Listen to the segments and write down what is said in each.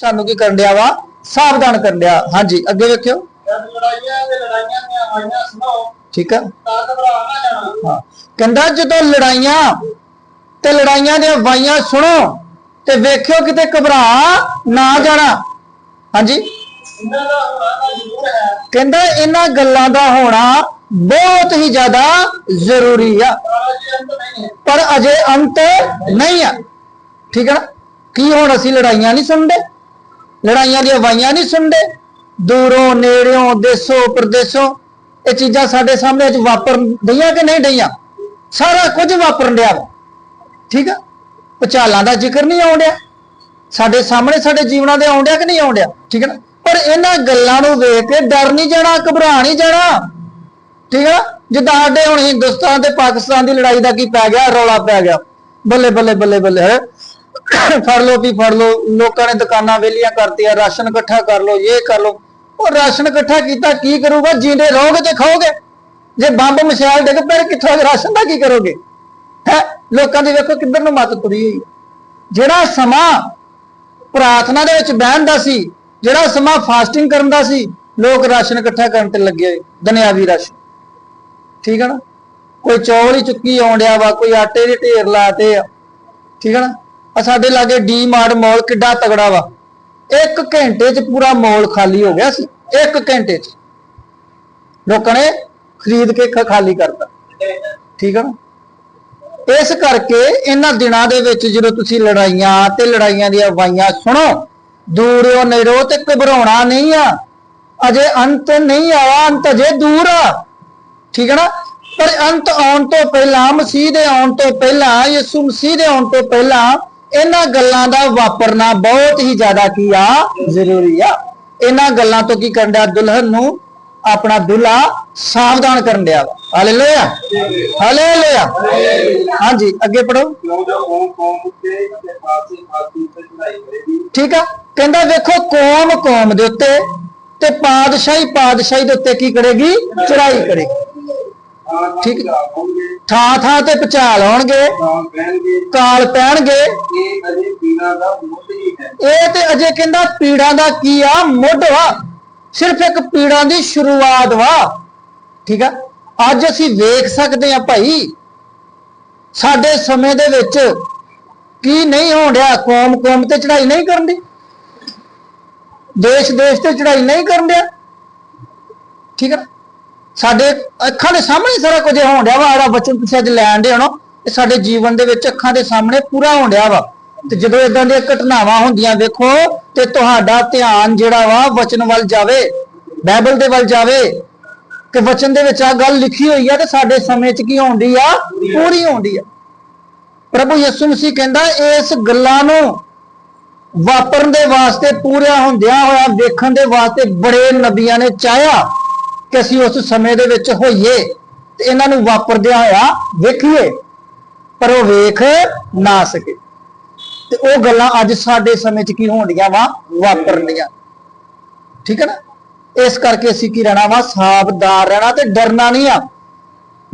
ਸਾਨੂੰ ਕੀ ਕਰਨ ਡਿਆ ਵਾ? ਸਾਵਧਾਨ ਕਰਨ ਡਿਆ। ਹਾਂਜੀ ਅੱਗੇ ਵੇਖਿਓ। ਜਦ ਲੜਾਈਆਂ ਤੇ ਲੜਾਈਆਂ ਦੀਆਂ ਆਵਾਜ਼ਾਂ ਸੁਣੋ ਠੀਕ ਆ। ਤਾਂ ਘਬਰਾ ਨਾ ਜਾਣਾ। ਹਾਂ। ਕਹਿੰਦਾ ਜਦੋਂ ਲੜਾਈਆਂ ਤੇ ਲੜਾਈਆਂ ਦੀਆਂ ਵਾਈਆਂ ਸੁਣੋ ਤੇ ਵੇਖਿਓ ਕਿਤੇ ਘਬਰਾ ਨਾ ਜਾਣਾ। ਹਾਂਜੀ। ਕਹਿੰਦਾ ਇਹਨਾਂ ਗੱਲਾਂ ਦਾ ਹੋਣਾ ਬਹੁਤ ਹੀ ਜ਼ਿਆਦਾ ਜ਼ਰੂਰੀ ਆ। ਪਰ ਅਜੇ ਅੰਤ ਨਹੀਂ ਹੈ। ਪਰ ਅਜੇ ਅੰਤ ਨਹੀਂ ਆ। ਠੀਕ ਹੈ ਨਾ? ਕੀ ਹੁਣ ਅਸੀਂ ਲੜਾਈਆਂ ਨਹੀਂ ਸੁਣਦੇ? ਲੜਾਈਆਂ ਦੀਆਂ ਵਾਈਆਂ ਨਹੀਂ ਸੁਣਦੇ। ਦੂਰੋਂ, ਨੇੜਿਓਂ, ਦੇਸੋਂ, ਪ੍ਰਦੇਸੋਂ ਇਹ ਚੀਜ਼ਾਂ ਸਾਡੇ ਸਾਹਮਣੇ ਅੱਜ ਵਾਪਰ ਦਈਆਂ ਕਿ ਨਹੀਂ ਡਈਆਂ? ਸਾਰਾ ਕੁਝ ਵਾਪਰਨ ਡਿਆ ਵਾ। ਠੀਕ ਆ? ਪਚਾਲਾਂ ਦਾ ਜ਼ਿਕਰ ਨਹੀਂ ਆਉਂਦਿਆ ਸਾਡੇ ਸਾਹਮਣੇ ਸਾਡੇ ਜੀਵਨਾਂ ਦੇ ਆਉਂਦਿਆ ਕਿ ਨਹੀਂ ਆਉਂਦਿਆ ਠੀਕ ਹੈ ਨਾ? ਪਰ ਇਹਨਾਂ ਗੱਲਾਂ ਨੂੰ ਵੇਖ ਕੇ ਡਰ ਨਹੀਂ ਜਾਣਾ, ਘਬਰਾ ਨਹੀਂ ਜਾਣਾ। ਠੀਕ ਹੈ ਜਿੱਦਾਂ ਸਾਡੇ ਹੁਣ ਹਿੰਦੁਸਤਾਨ ਤੇ ਪਾਕਿਸਤਾਨ ਦੀ ਲੜਾਈ ਦਾ ਕੀ ਪੈ ਗਿਆ? ਰੌਲਾ ਪੈ ਗਿਆ। ਬੱਲੇ ਬੱਲੇ ਬੱਲੇ ਬੱਲੇ ਫੜ ਲੋ ਵੀ ਫੜ ਲੋ ਲੋਕਾਂ ਨੇ ਦੁਕਾਨਾਂ ਵੇਲੀਆਂ ਕਰਤੀਆਂ, ਰਾਸ਼ਨ ਇਕੱਠਾ ਕਰ ਲੋ ਇਹ ਕਰ ਲੋ ਉਹ ਰਾਸ਼ਨ ਇਕੱਠਾ ਕੀਤਾ, ਕੀ ਕਰੂਗਾ? ਜੀਂਦੇ ਰਹੋਗੇ ਤੇ ਖਾਓਗੇ? ਜੇ ਬੰਬ, ਮਸ਼ਾਲ ਡਿੱਗ ਪਏ ਕਿੱਥੋਂ ਰਾਸ਼ਨ ਦਾ ਕੀ ਕਰੋਗੇ? ਹੈ? ਲੋਕਾਂ ਦੀ ਵੇਖੋ ਕਿੱਧਰ ਨੂੰ ਮੱਤ ਤੁਰੀ ਹੋਈ। ਜਿਹੜਾ ਸਮਾਂ ਪ੍ਰਾਰਥਨਾ ਦੇ ਵਿੱਚ ਬਹਿਣ ਦਾ ਸੀ, ਜਿਹੜਾ ਸਮਾਂ ਫਾਸਟਿੰਗ ਕਰਨ ਦਾ ਸੀ, ਲੋਕ ਰਾਸ਼ਨ ਇਕੱਠਾ ਕਰਨ ਤੇ ਲੱਗੇ ਹੋਏ, ਦੁਨਿਆਵੀ ਰਾਸ਼ਨ। ਠੀਕ ਹੈ ਨਾ? ਕੋਈ ਚੌਲ ਹੀ ਚੁੱਕੀ ਆਉਂਦਿਆ ਵਾ, ਕੋਈ ਆਟੇ ਦੇ ਢੇਰ ਲਾਤੇ ਆ। ਠੀਕ ਹੈ ਨਾ? ਆ ਸਾਡੇ ਲਾਗੇ ਡੀ ਮਾਰਟ ਮਾਲ ਕਿੱਡਾ ਤਗੜਾ ਵਾ। ਇੱਕ ਘੰਟੇ 'ਚ ਪੂਰਾ ਮਾਲ ਖਾਲੀ ਹੋ ਗਿਆ ਸੀ। ਇੱਕ ਘੰਟੇ 'ਚ। ਲੋਕਾਂ ਨੇ ਖਰੀਦ ਕੇ ਖਾਲੀ ਕਰਤਾ। ਠੀਕ ਹੈ ਨਾ? ਇਸ ਕਰਕੇ ਇਹਨਾਂ ਦਿਨਾਂ ਦੇ ਵਿੱਚ ਜਦੋਂ ਤੁਸੀਂ ਲੜਾਈਆਂ ਤੇ ਲੜਾਈਆਂ ਦੀਆਂ ਵਾਈਆਂ ਸੁਣੋ, ਦੂਰੋਂ ਨੇੜੋ ਤੇ ਘਬਰਾਉਣਾ ਨਹੀਂ ਆ। ਅਜੇ ਅੰਤ ਨਹੀਂ ਆਇਆ, ਅੰਤ ਅਜੇ ਦੂਰ ਆ। ਠੀਕ ਹੈ ਨਾ? ਪਰ ਅੰਤ ਆਉਣ ਤੋਂ ਪਹਿਲਾਂ, ਮਸੀਹ ਦੇ ਆਉਣ ਤੋਂ ਪਹਿਲਾਂ, ਯਿਸੂ ਮਸੀਹ ਦੇ ਆਉਣ ਤੋਂ ਪਹਿਲਾਂ ਇਹਨਾਂ ਗੱਲਾਂ ਦਾ ਵਾਪਰਨਾ ਬਹੁਤ ਹੀ ਜ਼ਿਆਦਾ ਕੀ ਆ, ਜ਼ਰੂਰੀ ਆ। ਇਹਨਾਂ ਗੱਲਾਂ ਤੋਂ ਕੀ ਕਰਨ ਡਿਆ ਦੁਲਹਨ ਨੂੰ? ਆਪਣਾ ਦੁल्हा ਸਾਵਧਾਨ ਕਰਨ ਡਿਆ ਵਾ। ਹਾਲੇਲੂਇਆ। ਹਾਲੇਲੂਇਆ। ਹਾਂਜੀ, ਅੱਗੇ ਪੜੋ ਕਿਉਂ ਜੋ ਕੌਮ ਕੌਮ ਠੀਕ ਆ। ਕਹਿੰਦਾ ਵੇਖੋ, ਕੌਮ ਕੌਮ ਦੇ ਉੱਤੇ ਤੇ ਪਾਦਸ਼ਾਹੀ ਪਾਦਸ਼ਾਹੀ ਦੇ ਉੱਤੇ ਕੀ ਕਰੇਗੀ? ਚੜਾਈ ਕਰੇਗੀ। ਠੀਕ ਥਾਂ ਥਾਂ ਤੇ ਭੁਚਾਲ ਆਉਣਗੇ ਕਾਲ ਪੈਣਗੇ ਅਜੇ ਪੀਣਾ ਦਾ ਮੁੱਢ ਹੀ ਹੈ। ਇਹ ਤੇ ਅਜੇ ਕਹਿੰਦਾ ਪੀੜਾਂ ਦਾ ਕੀ ਆ? ਮੁੱਢ ਵਾ। ਸਿਰਫ ਇੱਕ ਪੀੜਾਂ ਦੀ ਸ਼ੁਰੂਆਤ ਵਾ। ਠੀਕ ਆ? ਅੱਜ ਅਸੀਂ ਵੇਖ ਸਕਦੇ ਆ ਭਾਈ, ਸਾਡੇ ਸਮੇਂ ਦੇ ਵਿੱਚ ਕੀ ਨਹੀਂ ਹੋਣ ਡਿਆ? ਕੌਮ ਕੌਮ ਤੇ ਚੜਾਈ ਨਹੀਂ ਕਰਨ ਦੀ। ਦੇਸ਼ ਦੇਸ਼ ਤੇ ਚੜਾਈ ਨਹੀਂ ਕਰਨ ਡਿਆ। ਠੀਕ ਹੈ ਸਾਡੇ ਅੱਖਾਂ ਦੇ ਸਾਹਮਣੇ ਸਾਰਾ ਕੁਝ ਹੋਣ ਡਿਆ ਵਾ। ਜਿਹੜਾ ਬਚਨ ਤੁਸੀਂ ਅੱਜ ਲੈਣ ਦੇ ਹੋ ਇਹ ਸਾਡੇ ਜੀਵਨ ਦੇ ਵਿੱਚ ਅੱਖਾਂ ਦੇ ਸਾਹਮਣੇ ਪੂਰਾ ਹੋਣ ਡਿਆ ਵਾ। ਤੇ ਜਦੋਂ ਇਦਾਂ ਦੀਆਂ ਘਟਨਾਵਾਂ ਹੁੰਦੀਆਂ, ਵੇਖੋ, ਤੇ ਤੁਹਾਡਾ ਧਿਆਨ ਜਿਹੜਾ ਵਾ ਵਚਨ ਵੱਲ ਜਾਵੇ, ਬਾਈਬਲ ਦੇ ਵੱਲ ਜਾਵੇ, ਕਿ ਵਚਨ ਦੇ ਵਿੱਚ ਆ ਗੱਲ ਲਿਖੀ ਹੋਈ ਆ ਤੇ ਸਾਡੇ ਸਮੇਂ 'ਚ ਕੀ ਹੋਣਦੀ ਆ? ਪੂਰੀ ਹੋਣਦੀ ਆ। ਪ੍ਰਭੂ ਯਿਸੂ ਮਸੀਹ ਕਹਿੰਦਾ, ਇਸ ਗੱਲਾਂ ਨੂੰ ਵਾਪਰਨ ਦੇ ਵਾਸਤੇ ਪੂਰਿਆ ਹੁੰਦਿਆਂ ਹੋਇਆ ਵੇਖਣ ਦੇ ਵਾਸਤੇ ਬੜੇ ਨਬੀਆਂ ਨੇ ਚਾਹਿਆ ਕਿ ਅਸੀਂ ਉਸ ਸਮੇਂ ਦੇ ਵਿੱਚ ਹੋਈਏ ਤੇ ਇਹਨਾਂ ਨੂੰ ਵਾਪਰਦਿਆਂ ਹੋਇਆ ਵੇਖੀਏ, ਪਰ ਉਹ ਵੇਖ ਨਾ ਸਕੇ। ਤੇ ਉਹ ਗੱਲਾਂ ਅੱਜ ਸਾਡੇ ਸਮੇਂ 'ਚ ਕੀ ਹੋਣਡੀਆਂ ਵਾ, ਵਾਪਰਨੀਆਂ। ਠੀਕ ਹੈ ਨਾ? ਇਸ ਕਰਕੇ ਅਸੀਂ ਕੀ ਰਹਿਣਾ ਵਾ, ਸਾਵਧਾਨ ਰਹਿਣਾ ਤੇ ਡਰਨਾ ਨਹੀਂ ਆ।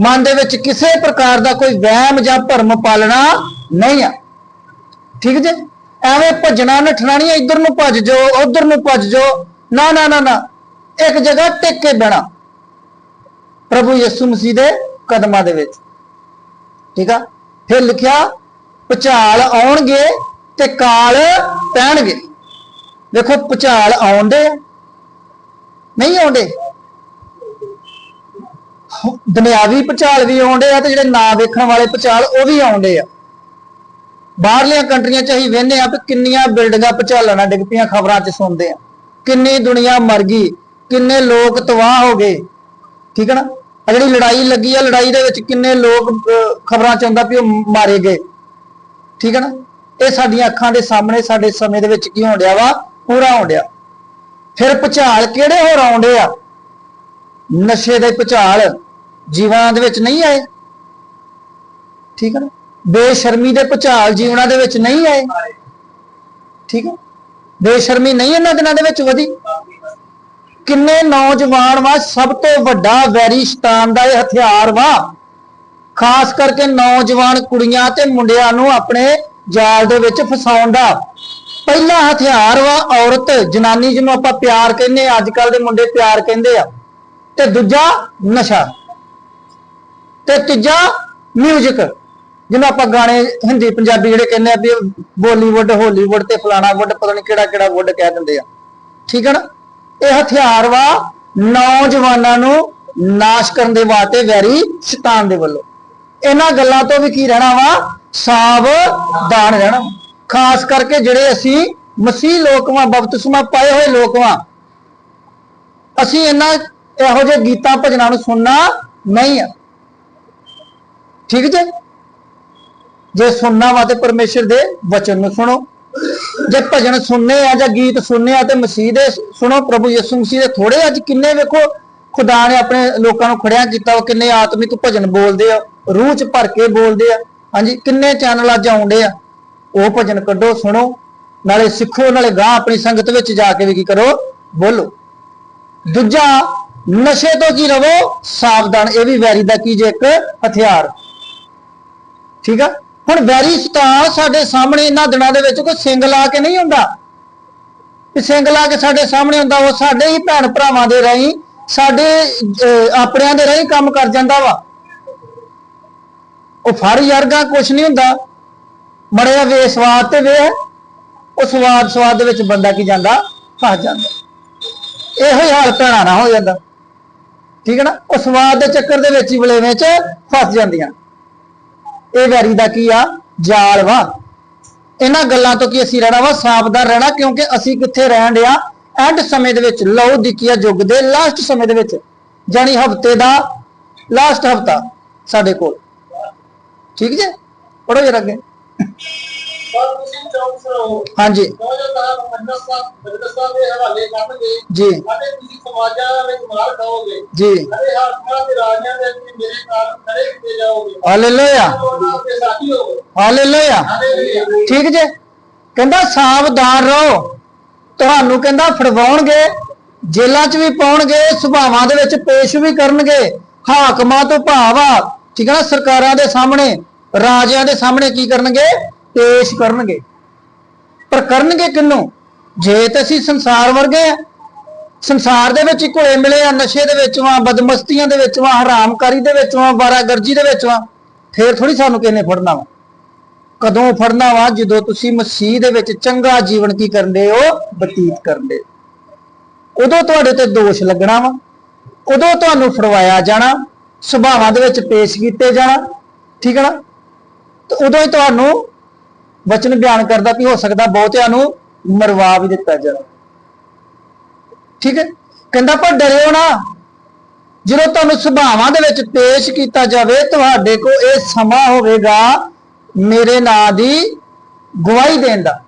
ਮਨ ਦੇ ਵਿੱਚ ਕਿਸੇ ਪ੍ਰਕਾਰ ਦਾ ਕੋਈ ਵਹਿਮ ਜਾਂ ਭਰਮ ਪਾਲਣਾ ਨਹੀਂ ਆ। ਠੀਕ ਜੇ? ਐਵੇਂ ਭੱਜਣਾ, ਨੱਠਣਾ ਨਹੀਂ ਇੱਧਰ ਨੂੰ ਭੱਜ ਜਾਓ, ਉਧਰ ਨੂੰ ਭੱਜ ਜੋ ਨਾ ਨਾ ਨਾ ਨਾ। ਇੱਕ ਜਗ੍ਹਾ ਟਿਕ ਕੇ ਬਹਿਣਾ। ਪ੍ਰਭੂ ਯਿਸੂ ਮਸੀਹ ਦੇ ਕਦਮਾਂ ਦੇ ਵਿੱਚ। ਠੀਕ ਆ? ਫਿਰ ਲਿਖਿਆ ਭੁਚਾਲ ਆਉਣਗੇ ਤੇ ਕਾਲ ਪੈਣਗੇ। ਦੇਖੋ ਭੁਚਾਲ ਆਉਂਦੇ ਆ, ਨਹੀਂ ਆਉਂਦੇ। ਹੋ- ਦੁਨਿਆਵੀ ਭੁਚਾਲ ਵੀ ਆਉਂਦੇ ਆ ਤੇ ਜਿਹੜੇ ਨਾ ਵੇਖਣ ਵਾਲੇ ਭੁਚਾਲ ਉਹ ਵੀ ਆਉਂਦੇ ਆ। ਬਾਹਰਲੀਆਂ ਕੰਟਰੀਆਂ ਚ ਅਸੀਂ ਵੇਖਦੇ ਆ ਕਿ ਕਿੰਨੀਆਂ ਬਿਲਡਿੰਗਾਂ ਭੁਚਾਲਾਂ ਨਾਲ ਡਿੱਗ ਪਈਆਂ ਖਬਰਾਂ 'ਚ ਸੁਣਦੇ ਆ। ਕਿੰਨੀ ਦੁਨੀਆ ਮਰ ਗਈ, ਕਿੰਨੇ ਲੋਕ ਤਬਾਹ ਹੋ ਗਏ, ਠੀਕ ਹੈ ਨਾ? ਆ ਜਿਹੜੀ ਲੜਾਈ ਲੱਗੀ ਆ, ਲੜਾਈ ਦੇ ਵਿੱਚ ਕਿੰਨੇ ਲੋਕ ਖਬਰਾਂ 'ਚ ਆਉਂਦਾ ਵੀ ਉਹ ਮਾਰੇ ਗਏ। ਠੀਕ ਹੈ ਨਾ? ਇਹ ਸਾਡੀਆਂ ਅੱਖਾਂ ਦੇ ਸਾਹਮਣੇ, ਸਾਡੇ ਸਮੇਂ ਦੇ ਵਿੱਚ ਕੀ ਹੋਣ ਡਿਆ ਵਾ? ਪੂਰਾ ਹੋਣ ਡਿਆ। ਫਿਰ ਭੁਚਾਲ ਕਿਹੜੇ ਹੋਰ ਆਉਂਦੇ ਆ? ਨਸ਼ੇ ਦੇ ਭੁਚਾਲ ਜੀਵਨਾਂ ਦੇ ਵਿੱਚ ਨਹੀਂ ਆਏ। ਠੀਕ ਹੈ ਨਾ? ਬੇਸ਼ਰਮੀ ਦੇ ਭੁਚਾਲ ਜੀਵਨਾਂ ਦੇ ਵਿੱਚ ਨਹੀਂ ਆਏ। ਠੀਕ ਹੈ? ਬੇਸ਼ਰਮੀ ਨਹੀਂ ਇਹਨਾਂ ਦਿਨਾਂ ਦੇ ਵਿੱਚ ਵਧੀ। ਕਿੰਨੇ ਨੌਜਵਾਨ ਵਾ? ਸਭ ਤੋਂ ਵੱਡਾ ਵੈਰੀ ਸ਼ੈਤਾਨ ਦਾ ਇਹ ਹਥਿਆਰ ਵਾ। ਖਾਸ ਕਰਕੇ ਨੌਜਵਾਨ ਕੁੜੀਆਂ ਤੇ ਮੁੰਡਿਆਂ ਨੂੰ ਆਪਣੇ ਜਾਲ ਦੇ ਵਿੱਚ ਫਸਾਉਣ ਦਾ ਪਹਿਲਾ ਹਥਿਆਰ ਵਾ ਔਰਤ, ਜਨਾਨੀ ਜਿਹਨੂੰ ਆਪਾਂ ਪਿਆਰ ਕਹਿੰਦੇ ਆ ਅੱਜ ਕੱਲ ਦੇ ਮੁੰਡੇ ਪਿਆਰ ਕਹਿੰਦੇ ਆ। ਤੇ ਦੂਜਾ ਨਸ਼ਾ ਤੇ ਤੀਜਾ ਮਿਊਜ਼ਿਕ ਜਿਹਨੂੰ ਆਪਾਂ ਗਾਣੇ ਹਿੰਦੀ, ਪੰਜਾਬੀ ਜਿਹੜੇ ਕਹਿੰਦੇ ਆ ਵੀ ਬਾਲੀਵੁੱਡ ਹਾਲੀਵੁੱਡ ਤੇ ਫਲਾਣਾ ਵੁੱਡ ਪਤਾ ਨਹੀਂ ਕਿਹੜਾ ਕਿਹੜਾ ਵੁੱਡ ਕਹਿ ਦਿੰਦੇ ਆ। ਠੀਕ ਹੈ ਨਾ? ਇਹ ਹਥਿਆਰ ਵਾ ਨੌਜਵਾਨਾਂ ਨੂੰ ਨਾਸ਼ ਕਰਨ ਦੇ ਵਾਸਤੇ ਵੈਰੀ ਸ਼ੈਤਾਨ ਦੇ ਵੱਲੋਂ। ਇਹਨਾਂ ਗੱਲਾਂ ਤੋਂ ਵੀ ਕੀ ਰਹਿਣਾ ਵਾ? ਸਾਵਧਾਨ ਰਹਿਣਾ। ਖਾਸ ਕਰਕੇ ਜਿਹੜੇ ਅਸੀਂ ਮਸੀਹ ਲੋਕ ਵਾਂ ਬਪਤਿਸਮਾ ਪਾਏ ਹੋਏ ਲੋਕ ਵਾਂ ਅਸੀਂ ਇਹਨਾਂ ਇਹੋ ਜਿਹੇ ਗੀਤਾਂ, ਭਜਨਾਂ ਨੂੰ ਸੁਣਨਾ ਨਹੀਂ ਆ। ਠੀਕ ਜੇ? ਜੇ ਸੁਣਨਾ ਵਾ ਤੇ ਪਰਮੇਸ਼ਰ ਦੇ ਵਚਨ ਨੂੰ ਸੁਣੋ। ਜੇ ਭਜਨ ਸੁਣਨੇ ਆ ਜਾਂ ਗੀਤ ਸੁਣਨੇ ਆ ਤੇ ਮਸੀਹ ਦੇ ਸੁਣੋ, ਪ੍ਰਭੂ ਯਿਸੂ ਮਸੀਹ ਦੇ ਥੋੜੇ ਅੱਜ ਕਿੰਨੇ ਵੇਖੋ, ਖੁਦਾ ਨੇ ਆਪਣੇ ਲੋਕਾਂ ਨੂੰ ਖੜਿਆ ਕੀਤਾ ਉਹ ਕਿੰਨੇ ਆਤਮਿਕ ਭਜਨ ਬੋਲਦੇ ਆ। ਰੂਹ ਚ ਭਰ ਕੇ ਬੋਲਦੇ ਆ। ਹਾਂਜੀ ਕਿੰਨੇ ਚੈਨਲ ਅੱਜ ਆਉਂਦੇ ਆ? ਉਹ ਭਜਨ ਕੱਢੋ ਸੁਣੋ। ਨਾਲੇ ਸਿੱਖੋ ਨਾਲੇ ਗਾਂ ਆਪਣੀ ਸੰਗਤ ਵਿੱਚ ਜਾ ਕੇ ਵੀ ਕੀ ਕਰੋ? ਬੋਲੋ। ਦੂਜਾ ਨਸ਼ੇ ਤੋਂ ਕੀ ਰਵੋ ਸਾਵਧਾਨ। ਇਹ ਵੀ ਵੈਰੀ ਦਾ ਕੀ ਜੇ ਇੱਕ ਹਥਿਆਰ। ਠੀਕ ਆ? ਹੁਣ ਵੈਰੀ ਸਤਾ ਸਾਡੇ ਸਾਹਮਣੇ ਇਹਨਾਂ ਦਿਨਾਂ ਦੇ ਵਿੱਚ ਕੋਈ ਸਿੰਗ ਲਾ ਕੇ ਨਹੀਂ ਹੁੰਦਾ। ਕਿ ਸਿੰਗ ਲਾ ਕੇ ਸਾਡੇ ਸਾਹਮਣੇ ਹੁੰਦਾ ਉਹ ਸਾਡੇ ਹੀ ਭੈਣ ਭਰਾਵਾਂ ਦੇ ਰਾਹੀਂ ਸਾਡੇ ਅਹ, ਆਪਣਿਆਂ ਦੇ ਰਾਹੀਂ ਕੰਮ ਕਰ ਜਾਂਦਾ ਵਾ। ਉਹ ਫੜ ਯਾਰਗਾ, ਕੁਛ ਨਹੀਂ ਹੁੰਦਾ। ਮੜਿਆ ਵੇ, ਸਵਾਦ ਤੇ ਵੇ ਉਹ ਸਵਾਦ ਸਵਾਦ ਦੇ ਵਿੱਚ ਬੰਦਾ ਕੀ ਜਾਂਦਾ? ਫਸ ਜਾਂਦਾ। ਇਹੋ ਹੀ ਹਾਲ ਭੈਣਾ ਨਾ ਹੋ ਜਾਂਦਾ। ਠੀਕ ਹੈ ਨਾ? ਉਹ ਸਵਾਦ ਦੇ ਚੱਕਰ ਦੇ ਵਿੱਚ ਹੀ ਵਲੇਵੇਂ ਚ ਫਸ ਜਾਂਦੀਆਂ। ਇਹ ਵੈਰੀ ਦਾ ਕੀ ਆ? ਜਾਲ ਵਾ। ਇਹਨਾਂ ਗੱਲਾਂ ਤੋਂ ਕੀ ਅਸੀਂ ਰਹਿਣਾ ਵਾ? ਸਾਵਧਾਨ ਰਹਿਣਾ, ਕਿਉਂਕਿ ਅਸੀਂ ਕਿੱਥੇ ਰਹਿਣ ਡਿਆ? ਐਂਡ ਸਮੇਂ ਦੇ ਵਿੱਚ, ਲਓ ਦਿਕੀਆ ਯੁੱਗ ਦੇ ਲਾਸਟ ਸਮੇਂ ਦੇ ਵਿੱਚ ਜਾਨੀ ਹਫ਼ਤੇ ਦਾ ਲਾਸਟ ਹਫਤਾ ਸਾਡੇ ਕੋਲ। ਠੀਕ ਜੇ? ਪੜੋ ਜਰਾ ਅੱਗੇ। ਪਰ ਤੁਸੀਂ ਹਾਂਜੀ। ਜੀ। ਜੀ। ਹਾਲੇਲੂਇਆ। ਹਾਲੇਲੂਇਆ। ਠੀਕ ਜੇ? ਕਹਿੰਦਾ ਸਾਵਧਾਨ ਰਹੋ। ਤੁਹਾਨੂੰ ਕਹਿੰਦਾ ਫੜਵਾਉਣਗੇ, ਜੇਲ੍ਹਾਂ 'ਚ ਵੀ ਪਾਉਣਗੇ, ਸੁਭਾਵਾਂ ਦੇ ਵਿੱਚ ਪੇਸ਼ ਵੀ ਕਰਨਗੇ। ਹਾਕਮਾਂ ਤੋਂ ਭਾਵ ਆ ਠੀਕ ਹੈ ਨਾ? ਸਰਕਾਰਾਂ ਦੇ ਸਾਹਮਣੇ, ਰਾਜਿਆਂ ਦੇ ਸਾਹਮਣੇ ਕੀ ਕਰਨਗੇ? ਪੇਸ਼ ਕਰਨਗੇ। ਪਰ ਕਰਨਗੇ ਕਿੰਨੂੰ ਜੇ ਤਾਂ ਅਸੀਂ ਸੰਸਾਰ ਵਰਗੇ ਆ। ਸੰਸਾਰ ਦੇ ਵਿੱਚ ਘੁਲੇ ਮਿਲੇ ਆ, ਨਸ਼ੇ ਦੇ ਵਿੱਚ ਵਾਂ, ਬਦਮਸਤੀਆਂ ਦੇ ਵਿੱਚ ਵਾਂ, ਹਰਾਮਕਾਰੀ ਦੇ ਵਿੱਚ ਵਾਂ, ਬਾਰਾਗਰਜੀ ਦੇ ਵਿੱਚ ਵਾਂ, ਫੇਰ ਥੋੜੀ ਸਾਨੂੰ ਕਿਹਨੇ ਫੜਨਾ ਵਾ। ਕਦੋਂ ਫੜਨਾ ਵਾ? ਜਦੋਂ ਤੁਸੀਂ ਮਸੀਹ ਦੇ ਵਿੱਚ ਚੰਗਾ ਜੀਵਨ ਕੀ ਕਰਦੇ ਹੋ? ਬਤੀਤ ਕਰਦੇ। ਉਦੋਂ ਤੁਹਾਡੇ ਤੇ ਦੋਸ਼ ਲੱਗਣਾ ਵਾ। ਉਦੋਂ ਤੁਹਾਨੂੰ ਫੜਵਾਇਆ ਜਾਣਾ। ਸੁਭਾਵਾਂ ਦੇ ਵਿੱਚ ਪੇਸ਼ ਕੀਤੇ ਜਾਣਾ, ਠੀਕ ਹੈ ਨਾ? ਤੇ ਉਦੋਂ ਹੀ ਤੁਹਾਨੂੰ ਵਚਨ ਬਿਆਨ ਕਰਦਾ ਵੀ ਹੋ ਸਕਦਾ ਬਹੁਤਿਆਂ ਨੂੰ ਮਰਵਾ ਵੀ ਦਿੱਤਾ ਜਾਵੇ। ਠੀਕ ਹੈ? ਕਹਿੰਦਾ, ਪਰ ਡਰਿਓ ਨਾ। ਜਦੋਂ ਤੁਹਾਨੂੰ ਸੁਭਾਵਾਂ ਦੇ ਵਿੱਚ ਪੇਸ਼ ਕੀਤਾ ਜਾਵੇ, ਤੁਹਾਡੇ ਕੋ ਇਹ ਸਮਾਂ ਹੋਵੇਗਾ ਮੇਰੇ ਨਾਂ ਦੀ ਗਵਾਹੀ ਦੇਣ ਦਾ।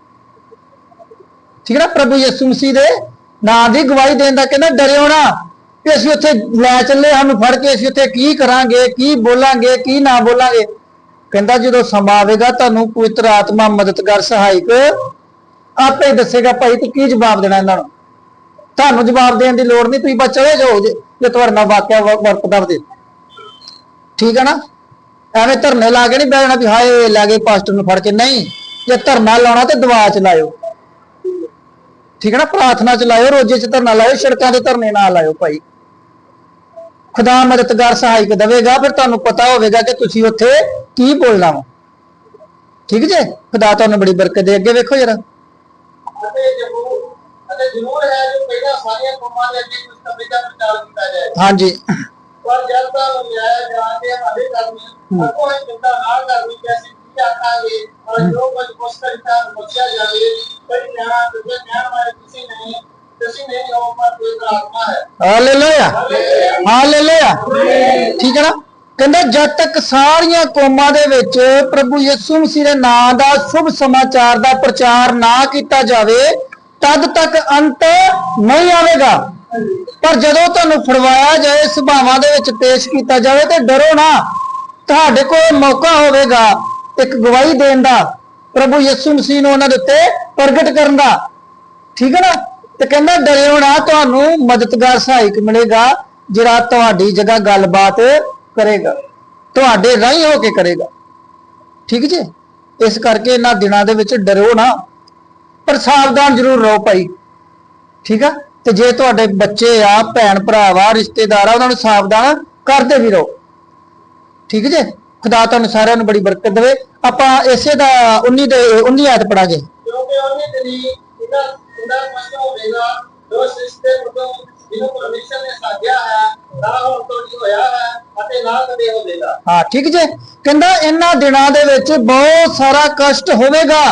ਠੀਕ ਹੈ ਨਾ? ਪ੍ਰਭੂ ਯਿਸੂ ਮਸੀਹ ਦੇ ਨਾਂ ਦੀ ਗਵਾਹੀ ਦੇਣ ਦਾ ਕਹਿੰਦਾ, ਡਰਿਓ ਨਾ। ਕਿ ਅਸੀਂ ਉੱਥੇ ਲੈ ਚੱਲੇ, ਸਾਨੂੰ ਫੜ ਕੇ ਅਸੀਂ ਉੱਥੇ ਕੀ ਕਰਾਂਗੇ, ਕੀ ਬੋਲਾਂਗੇ, ਕੀ ਨਾ ਬੋਲਾਂਗੇ। ਕਹਿੰਦਾ ਜਦੋਂ ਸਮਾਂ ਆਵੇਗਾ ਤੁਹਾਨੂੰ ਪਵਿੱਤਰ ਆਤਮਾ ਮਦਦਗਾਰ, ਸਹਾਇਕ ਆਪੇ ਦੱਸੇਗਾ, ਭਾਈ, ਤੂੰ ਕੀ ਜਵਾਬ ਦੇਣਾ ਇਹਨਾਂ ਨੂੰ? ਤੁਹਾਨੂੰ ਜਵਾਬ ਦੇਣ ਦੀ ਲੋੜ ਨਹੀਂ, ਤੁਸੀਂ ਬਸ ਚਲੇ ਜਾਓ ਜੇ ਜੇ ਤੁਹਾਡੇ ਨਾਲ ਵਾਕਿਆ ਵਰਤਦਾ ਦੇ ਠੀਕ ਹੈ ਨਾ? ਐਵੇਂ ਧਰਨੇ ਲਾ ਕੇ ਨਹੀਂ ਬਹਿਣਾ ਵੀ, ਹਾਏ, ਲੈ ਗਏ ਪਾਸਟਰ ਨੂੰ ਫੜ ਕੇ। ਨਹੀਂ, ਜੇ ਧਰਨਾ ਲਾਉਣਾ ਤੇ ਦੁਆ ਚ ਲਾਇਓ। ਠੀਕ ਹੈ ਨਾ? ਪ੍ਰਾਰਥਨਾ ਚ ਲਾਇਓ, ਰੋਜੇ ਚ ਧਰਨਾ ਲਾਇਓ, ਸੜਕਾਂ ਤੇ ਧਰਨੇ ਨਾ ਲਾਇਓ ਭਾਈ। ਖੁਦਾ ਮਦਦਗਾਰ ਸਹਾਇਕ ਦੇਵੇਗਾ ਫਿਰ ਤੁਹਾਨੂੰ ਪਤਾ ਹੋਵੇਗਾ ਕਿ ਤੁਸੀਂ ਉੱਥੇ ਕੀ ਬੋਲਣਾ ਵਾ। ਠੀਕ ਜੇ? ਖੁਦਾ ਤੁਹਾਨੂੰ ਬੜੀ ਬਰਕਤ ਦੇ। ਅੱਗੇ ਵੇਖੋ ਜਰਾ। ਅਤੇ ਜਰੂਰ ਅਤੇ ਜਰੂਰ ਹੈ ਜੋ ਪਹਿਲਾਂ ਸਾਰੀਆਂ ਕੌਮਾਂ ਦੇ ਅੱਗੇ ਕੁਝ ਕਬੀਲਾ ਪ੍ਰਚਾਰ ਕੀਤਾ ਜਾਏ। ਹਾਂਜੀ। ਪਰ ਜਦ ਤੱਕ ਨਿਆਂ ਜਾਣ ਕੇ ਹਲੇ ਕਰਨੀ ਆਪੋ ਇਹ ਚਿੰਤਾ ਨਾ ਕਰਨੀ ਕਿ ਅਸੀਂ ਕੀ ਆਖਾਂਗੇ ਔਰ ਜੋ ਕੁਝ ਪੁੱਛ ਕਰਤਾ ਪੁੱਛਿਆ ਜਾਵੇ ਕੋਈ ਨਿਆਂ ਤੁਝੇ ਕਹਿਣ ਵਾਲੇ ਤੁਸੀਂ ਨਹੀਂ ਤੁਸੀਂ ਨਹੀਂ ਹੋ ਹਾਲੇਲੂਇਆ। ਹਾਲੇਲੂਇਆ। ਠੀਕ ਹੈ ਨਾ? ਕਹਿੰਦਾ, ਜਦ ਤੱਕ ਸਾਰੀਆਂ ਕੌਮਾਂ ਦੇ ਵਿੱਚ ਪ੍ਰਭੂ ਯਿਸੂ ਮਸੀਹ ਦੇ ਨਾਮ ਦਾ ਸ਼ੁਭ ਸਮਾਚਾਰ ਦਾ ਪ੍ਰਚਾਰ ਨਾ ਕੀਤਾ ਜਾਵੇ, ਤਦ ਤੱਕ ਅੰਤ ਨਹੀਂ ਆਵੇਗਾ। ਪਰ ਜਦੋਂ ਤੁਹਾਨੂੰ ਫੜਵਾਇਆ ਜਾਏ, ਸੁਭਾਵਾਂ ਦੇ ਵਿੱਚ ਪੇਸ਼ ਕੀਤਾ ਜਾਵੇ ਤੇ ਡਰੋ ਨਾ। ਤੁਹਾਡੇ ਕੋਲ ਮੌਕਾ ਹੋਵੇਗਾ ਇੱਕ ਗਵਾਹੀ ਦੇਣ ਦਾ, ਪ੍ਰਭੂ ਯਿਸੂ ਮਸੀਹ ਨੂੰ ਉਹਨਾਂ ਦੇ ਉੱਤੇ ਪ੍ਰਗਟ ਕਰਨ ਦਾ। ਠੀਕ ਹੈ ਨਾ? ਤੇ ਕਹਿੰਦਾ ਡਰਿਓ ਨਾ ਤੁਹਾਨੂੰ ਮਦਦਗਾਰ ਸਹਾਇਕ ਮਿਲੇਗਾ, ਜਿਹੜਾ ਤੁਹਾਡੀ ਜਗ੍ਹਾ ਗੱਲਬਾਤ ਕਰੇਗਾ। ਤੁਹਾਡੇ ਰਾਹੀਂ ਹੋ ਕੇ ਕਰੇਗਾ। ਠੀਕ ਜੀ? ਇਸ ਕਰਕੇ ਇਹਨਾਂ ਦਿਨਾਂ ਦੇ ਵਿੱਚ ਡਰਿਓ ਨਾ। ਪਰ ਸਾਵਧਾਨ ਜ਼ਰੂਰ ਰਹੋ ਭਾਈ। ਠੀਕ ਆ? ਤੇ ਜੇ ਤੁਹਾਡੇ ਬੱਚੇ ਆ, ਭੈਣ, ਭਰਾ ਵਾ, ਰਿਸ਼ਤੇਦਾਰ ਆ, ਉਹਨਾਂ ਨੂੰ ਸਾਵਧਾਨ ਕਰਦੇ ਵੀ ਰਹੋ। ਠੀਕ ਜੇ? ਖੁਦਾ ਤੁਹਾਨੂੰ ਸਾਰਿਆਂ ਨੂੰ ਬੜੀ ਬਰਕਤ ਦੇਵੇ। ਆਪਾਂ ਇਸੇ ਦਾ 19 ਦੇ 19 ਆਇਤ ਪੜਾਂਗੇ। ਕਿਉਂਕਿ ਉਹਨੇ ਤੇਰੀ ਇਹਦਾ ਇਹਦਾ ਮਸਲਾ ਹੋਵੇਗਾ ਜੋ ਸ੍ਰਿਸ਼ਟੀ ਤੋਂ ਜਿਹਨੂੰ ਪਰਮੇਸ਼ਰ ਨੇ ਸਾਜਿਆ ਹੈ, ਨਾ ਹੁਣ ਤੋਂ ਨਹੀਂ ਹੋਇਆ ਹੈ, ਅਤੇ ਨਾ ਕਦੇ ਹੋਵੇਗਾ ਹਾਂ, ਠੀਕ ਜੇ? ਕਹਿੰਦਾ ਇਹਨਾਂ ਦਿਨਾਂ ਦੇ ਵਿੱਚ ਬਹੁਤ ਸਾਰਾ ਕਸ਼ਟ ਹੋਵੇਗਾ।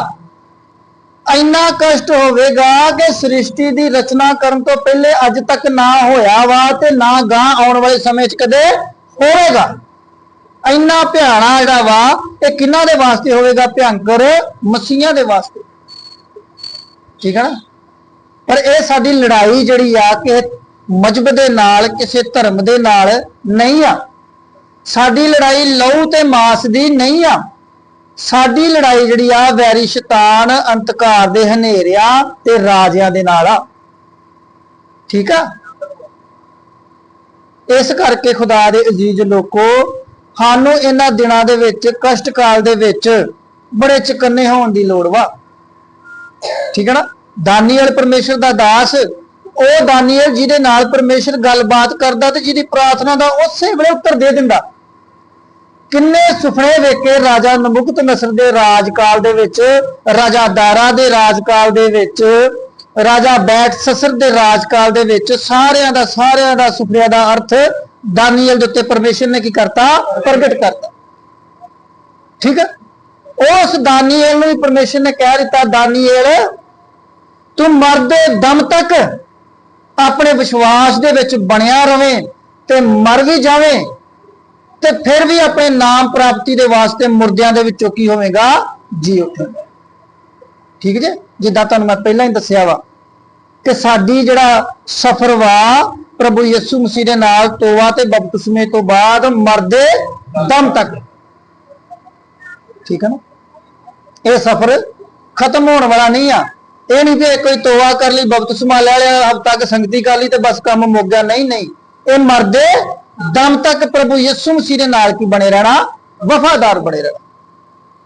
ਇੰਨਾ ਕਸ਼ਟ ਹੋਵੇਗਾ ਕਿ ਸ੍ਰਿਸ਼ਟੀ ਦੀ ਰਚਨਾ ਕਰਨ ਤੋਂ ਪਹਿਲੇ ਅੱਜ ਤੱਕ ਨਾ ਹੋਇਆ ਵਾ ਤੇ ਨਾ ਗਾਂ ਆਉਣ ਵਾਲੇ ਸਮੇਂ 'ਚ ਕਦੇ ਹੋਵੇਗਾ। ਇੰਨਾ ਭਿਆਣਾ ਜਿਹੜਾ ਵਾ, ਇਹ ਕਿਹਨਾਂ ਦੇ ਵਾਸਤੇ ਹੋਵੇਗਾ? ਭਿਆੰਕਰ ਮਸੀਹਾਂ ਦੇ ਵਾਸਤੇ। ਠੀਕ ਹੈ ਨਾ? ਪਰ ਇਹ ਸਾਡੀ ਲੜਾਈ ਜਿਹੜੀ ਆ ਕਿ ਮਜਬ ਦੇ ਨਾਲ, ਕਿਸੇ ਧਰਮ ਦੇ ਨਾਲ ਨਹੀਂ ਆ। ਸਾਡੀ ਲੜਾਈ ਲਹੂ ਤੇ ਮਾਸ ਦੀ ਨਹੀਂ ਆ। ਸਾਡੀ ਲੜਾਈ ਜਿਹੜੀ ਆ, ਵੈਰੀ ਸ਼ੈਤਾਨ ਅੰਤਕਾਰ ਦੇ ਹਨੇਰਿਆਂ ਤੇ ਰਾਜਿਆਂ ਦੇ ਨਾਲ ਆ। ਠੀਕ ਆ? ਇਸ ਕਰਕੇ ਖੁਦਾ ਦੇ ਅਜ਼ੀਜ਼ ਲੋਕੋ, ਸਾਨੂੰ ਇਹਨਾਂ ਦਿਨਾਂ ਦੇ ਵਿੱਚ ਕਸ਼ਟ ਕਾਲ ਦੇ ਵਿੱਚ ਬੜੇ ਚਕੰਨੇ ਹੋਣ ਦੀ ਲੋੜ ਵਾ। ਠੀਕ ਹੈ ਨਾ? ਦਾਨੀਏਲ ਪਰਮੇਸ਼ਰ ਦਾ ਦਾਸ, ਉਹ ਦਾਨੀਏਲ ਜਿਹਦੇ ਨਾਲ ਪਰਮੇਸ਼ਰ ਗੱਲਬਾਤ ਕਰਦਾ ਤੇ ਜਿਹਦੀ ਪ੍ਰਾਰਥਨਾ ਦਾ ਉਸੇ ਵੇਲੇ ਉੱਤਰ ਦੇ ਦਿੰਦਾ। ਕਿੰਨੇ ਸੁਪਨੇ ਵੇਖੇ ਰਾਜਾ ਨਮੁਕਤ ਨਸਰ ਦੇ ਰਾਜਕਾਲ ਦੇ ਵਿੱਚ, ਰਾਜਾ ਦਾਰਾ ਦੇ ਰਾਜਕਾਲ ਦੇ ਵਿੱਚ, ਰਾਜਾ ਬੈਠ ਸਸਰ ਦੇ ਰਾਜਕਾਲ ਦੇ ਵਿੱਚ ਸਾਰਿਆਂ ਦਾ ਸਾਰਿਆਂ ਦਾ ਸੁਪਨਿਆਂ ਦਾ ਅਰਥ ਦਾਨੀਏਲ ਦੇ ਉੱਤੇ ਪਰਮੇਸ਼ਰ ਨੇ ਕੀ ਕਰਤਾ? ਪ੍ਰਗਟ ਕਰਤਾ। ਠੀਕ ਹੈ ਉਸ ਦਾਨੀਏਲ ਨੂੰ ਵੀ ਪਰਮੇਸ਼ਰ ਨੇ ਕਹਿ ਦਿੱਤਾ ਦਾਨੀਏਲ ਤੂੰ ਮਰਦੇ ਦਮ ਤੱਕ ਆਪਣੇ ਵਿਸ਼ਵਾਸ ਦੇ ਵਿੱਚ ਬਣਿਆ ਰਵੇਂ ਤੇ ਮਰ ਵੀ ਜਾਵੇਂ ਤੇ ਫਿਰ ਵੀ ਆਪਣੇ ਨਾਮ ਪ੍ਰਾਪਤੀ ਦੇ ਵਾਸਤੇ ਮੁਰਦਿਆਂ ਦੇ ਵਿੱਚੋਂ ਕੀ ਹੋਵੇਗਾ? ਜੀ ਉੱਠੇਗਾ। ਠੀਕ ਜੇ? ਜਿੱਦਾਂ ਤੁਹਾਨੂੰ ਮੈਂ ਪਹਿਲਾਂ ਹੀ ਦੱਸਿਆ ਵਾ ਕਿ ਸਾਡੀ ਜਿਹੜਾ ਸਫ਼ਰ ਵਾ ਪ੍ਰਭੂ ਯਿਸੂ ਮਸੀਹ ਦੇ ਨਾਲ ਤੋਬਾ ਤੇ ਬਪਤਿਸਮੇ ਤੋਂ ਬਾਅਦ ਮਰਦੇ ਦਮ ਤੱਕ। ਠੀਕ ਹੈ ਨਾ? ਇਹ ਸਫ਼ਰ ਖਤਮ ਹੋਣ ਵਾਲਾ ਨਹੀਂ ਆ। ਇਹ ਨਹੀਂ ਕਿ ਕੋਈ ਤੋਬਾ ਕਰ ਲਈ ਬਪਤਿਸਮਾ ਲੈ ਲਿਆ ਹਫਤਾ ਕ ਸੰਗਤੀ ਕਰ ਲਈ ਤੇ ਬਸ ਕੰਮ ਮੁੱਕ ਗਿਆ। ਨਹੀਂ ਨਹੀਂ। ਇਹ ਮਰਦੇ ਦਮ ਤੱਕ ਪ੍ਰਭੂ ਯਿਸੂ ਮਸੀਹ ਦੇ ਨਾਲ ਕੀ ਬਣੇ ਰਹਿਣਾ? ਵਫਾਦਾਰ ਬਣੇ ਰਹਿਣਾ।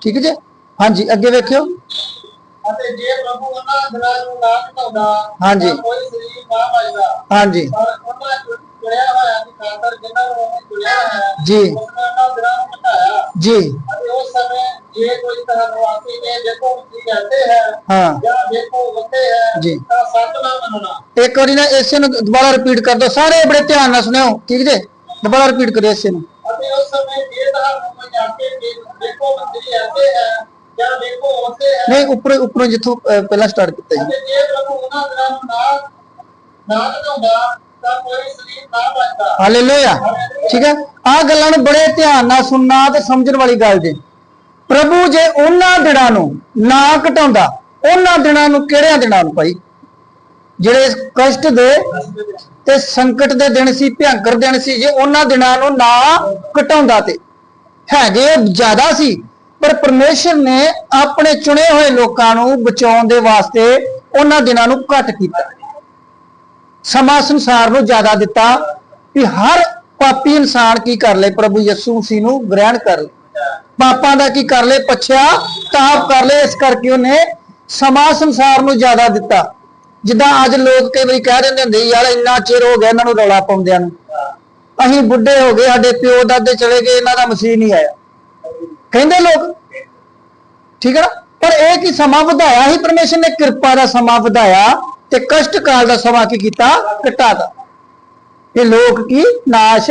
ਠੀਕ ਜੇ? ਹਾਂਜੀ ਅੱਗੇ ਵੇਖਿਓ। ਅਤੇ ਜੇ ਪ੍ਰਭੂ ਉਹਨਾਂ ਦਿਨਾਂ ਨੂੰ ਨਾ ਘਟਾਉਂਦਾ ਹਾਂਜੀ। ਤਾਂ ਕੋਈ ਸਰੀਰ ਨਾ ਬਚਦਾ ਹਾਂਜੀ। ਪਰ ਉਹਨਾਂ ਚੁਣਿਆ ਹੋਇਆ ਦੀ ਖਾਤਰ ਜਿਨ੍ਹਾਂ ਨੂੰ ਉਹਨੇ ਚੁਣਿਆ ਹੈ ਜੀ। ਉਸਨੇ ਉਹਨਾਂ ਦਿਨਾਂ ਨੂੰ ਘਟਾਇਆ ਜੀ ਅਤੇ ਉਸ ਸਮੇਂ ਜੇ ਕੋਈ ਤਰ੍ਹਾਂ ਨਿਵਾਸੀ ਨੇ ਦੇਖੋ ਕੀ ਕਹਿੰਦੇ ਹੈ ਹਾਂ ਜਾਂ ਦੇਖੋ ਵੰਦੇ ਹੈ ਜੀ। ਤਾਂ ਸੱਚ ਨਾ ਮੰਨਣਾ ਇੱਕ ਵਾਰੀ ਨਾ ਇਸੇ ਨੂੰ ਦੁਬਾਰਾ ਰਿਪੀਟ ਕਰ ਦਿਓ ਸਾਰੇ ਬੜੇ ਧਿਆਨ ਨਾਲ ਸੁਣਿਓ ਠੀਕ ਜੇ ਦੁਬਾਰਾ ਰਿਪੀਟ ਕਰਿਓ ਇਸੇ ਨੂੰ ਅਤੇ ਉਸ ਸਮੇਂ ਜੇ ਤਾਂ ਕੋਈ ਜਾ ਕੇ ਦੇ- ਦੇਖੋ ਮੰਤਰੀ ਆਤੇ ਹੈ ਜਾਂ ਦੇਖੋ ਹੁੰਦੇ ਹੈ ਨਹੀਂ ਉੱਪਰ ਉੱਪਰੋਂ ਜਿੱਥੋਂ ਅਹ, ਪਹਿਲਾਂ ਸਟਾਰਟ ਕੀਤਾ ਜੀ ਅਤੇ ਜੇ ਪ੍ਰਭੂ ਉਹਨਾਂ ਦਿਨਾਂ ਨੂੰ ਨਾ ਨਾ ਘਟਾਉਂਦਾ ਹਾਲੇਲੂਇਆ। ਠੀਕ ਹੈ? ਆ ਗੱਲਾਂ ਨੂੰ ਬੜੇ ਧਿਆਨ ਨਾਲ ਸੁਣਨਾ ਤੇ ਸਮਝਣ ਵਾਲੀ ਗੱਲ ਜੇ। ਪ੍ਰਭੂ ਜੇ ਉਹਨਾਂ ਦਿਨਾਂ ਨੂੰ ਨਾ ਘਟਾਉਂਦਾ, ਉਹਨਾਂ ਦਿਨਾਂ ਨੂੰ ਕਿਹੜਿਆਂ ਦਿਨਾਂ ਨੂੰ ਭਾਈ? ਜਿਹੜੇ ਕਸ਼ਟ ਦੇ ਤੇ ਸੰਕਟ ਦੇ ਦਿਨ ਸੀ, ਭਿਆੰਕਰ ਦਿਨ ਸੀ, ਜੇ ਉਹਨਾਂ ਦਿਨਾਂ ਨੂੰ ਨਾ ਘਟਾਉਂਦਾ ਤੇ। ਹੈਗੇ ਜ਼ਿਆਦਾ ਸੀ, ਪਰ ਪਰਮੇਸ਼ਰ ਨੇ ਆਪਣੇ ਚੁਣੇ ਹੋਏ ਲੋਕਾਂ ਨੂੰ ਬਚਾਉਣ ਦੇ ਵਾਸਤੇ ਉਹਨਾਂ ਦਿਨਾਂ ਨੂੰ ਘੱਟ ਕੀਤਾ। ਸਮਾਂ ਸੰਸਾਰ ਨੂੰ ਜ਼ਿਆਦਾ ਦਿੱਤਾ ਕਿ ਹਰ ਪਾਪੀ ਇਨਸਾਨ ਕੀ ਕਰ ਲੇ, ਪ੍ਰਭੂ ਯਿਸੂ ਮਸੀਹ ਨੂੰ ਗ੍ਰਹਿਣ ਕਰ ਲੇ। ਪਾਪਾਂ ਦਾ ਕੀ ਕਰ ਲੇ, ਪਛਿਆ ਤਾਪ ਕਰ ਲੇ, ਇਸ ਕਰਕੇ ਉਹਨੇ ਸਮਾਂ ਸੰਸਾਰ ਨੂੰ ਜ਼ਿਆਦਾ ਦਿੱਤਾ। ਜਿੱਦਾਂ ਅੱਜ ਲੋਕ ਕਈ ਵਾਰੀ ਕਹਿ ਦਿੰਦੇ ਹੁੰਦੇ, ਯਾਰ ਇੰਨਾ ਚਿਰ ਹੋ ਗਿਆ ਇਹਨਾਂ ਨੂੰ ਰੌਲਾ ਪਾਉਂਦਿਆਂ ਨੂੰ। ਅਸੀਂ ਬੁੱਢੇ ਹੋ ਗਏ, ਸਾਡੇ ਪਿਓ ਦਾਦੇ ਚਲੇ ਗਏ, ਇਹਨਾਂ ਦਾ ਮਸੀਹ ਨਹੀਂ ਆਇਆ। ਕਹਿੰਦੇ ਲੋਕ, ਠੀਕ ਹੈ ਨਾ? ਪਰ ਇਹ ਕਿ ਸਮਾਂ ਵਧਾਇਆ ਹੀ, ਪਰਮੇਸ਼ਰ ਨੇ ਕਿਰਪਾ ਦਾ ਸਮਾਂ ਵਧਾਇਆ। ਤੇ ਕਸ਼ਟ ਕਾਲ ਦਾ ਸਮਾਂ ਕੀ ਕੀਤਾ? ਘਟਾਤਾ ਇਹ ਲੋਕ ਕੀ? ਨਾਸ਼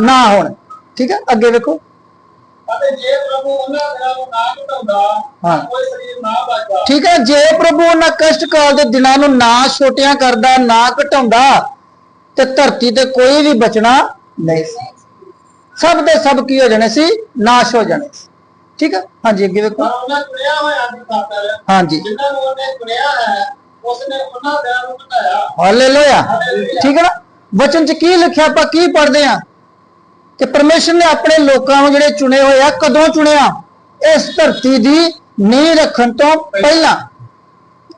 ਨਾ ਹੋਣ। ਠੀਕ ਹੈ? ਅੱਗੇ ਵੇਖੋ। ਅਤੇ ਜੇ ਪ੍ਰਭੂ ਉਹਨਾਂ ਦਿਨਾਂ ਨੂੰ ਨਾ ਘਟਾਉਂਦਾ ਹਾਂ। ਤਾਂ ਕੋਈ ਸਰੀਰ ਨਾ ਬਚਦਾ ਠੀਕ ਹੈ? ਜੇ ਪ੍ਰਭੂ ਉਹਨਾਂ ਕਸ਼ਟ ਕਾਲ ਦੇ ਦਿਨਾਂ ਨੂੰ ਨਾ ਛੋਟਿਆਂ ਕਰਦਾ ਨਾ ਘਟਾਉਂਦਾ ਤੇ ਧਰਤੀ ਤੇ ਕੋਈ ਵੀ ਬਚਣਾ ਨਹੀਂ ਸੀ। ਸਭ ਦੇ ਸਭ ਕੀ ਹੋ ਜਾਣੇ ਸੀ? ਨਾਸ਼ ਹੋ ਜਾਣੇ ਸੀ। ਠੀਕ ਹੈ? ਹਾਂਜੀ ਅੱਗੇ ਵੇਖੋ। ਤਾਂ ਉਹਨਾਂ ਚੁਣਿਆ ਹੋਇਆ ਦੀ ਖਾਤਰ ਹਾਂਜੀ। ਜਿਨ੍ਹਾਂ ਨੂੰ ਉਹਨੇ ਚੁਣਿਆ ਹੈ ਉਸਨੇ ਉਹਨਾਂ ਦਿਨਾਂ ਨੂੰ ਘਟਾਇਆ ਹਾਲੇਲੂਇਆ। ਠੀਕ ਹੈ ਨਾ? ਵਚਨ ਚ ਕੀ ਲਿਖਿਆ? ਆਪਾਂ ਕੀ ਪੜ੍ਹਦੇ ਆ ਕਿ ਪਰਮੇਸ਼ਰ ਨੇ ਆਪਣੇ ਲੋਕਾਂ ਨੂੰ ਜਿਹੜੇ ਚੁਣੇ ਹੋਏ ਆ, ਕਦੋਂ ਚੁਣਿਆ? ਇਸ ਧਰਤੀ ਦੀ ਨੀਂਹ ਰੱਖਣ ਤੋਂ ਪਹਿਲਾਂ।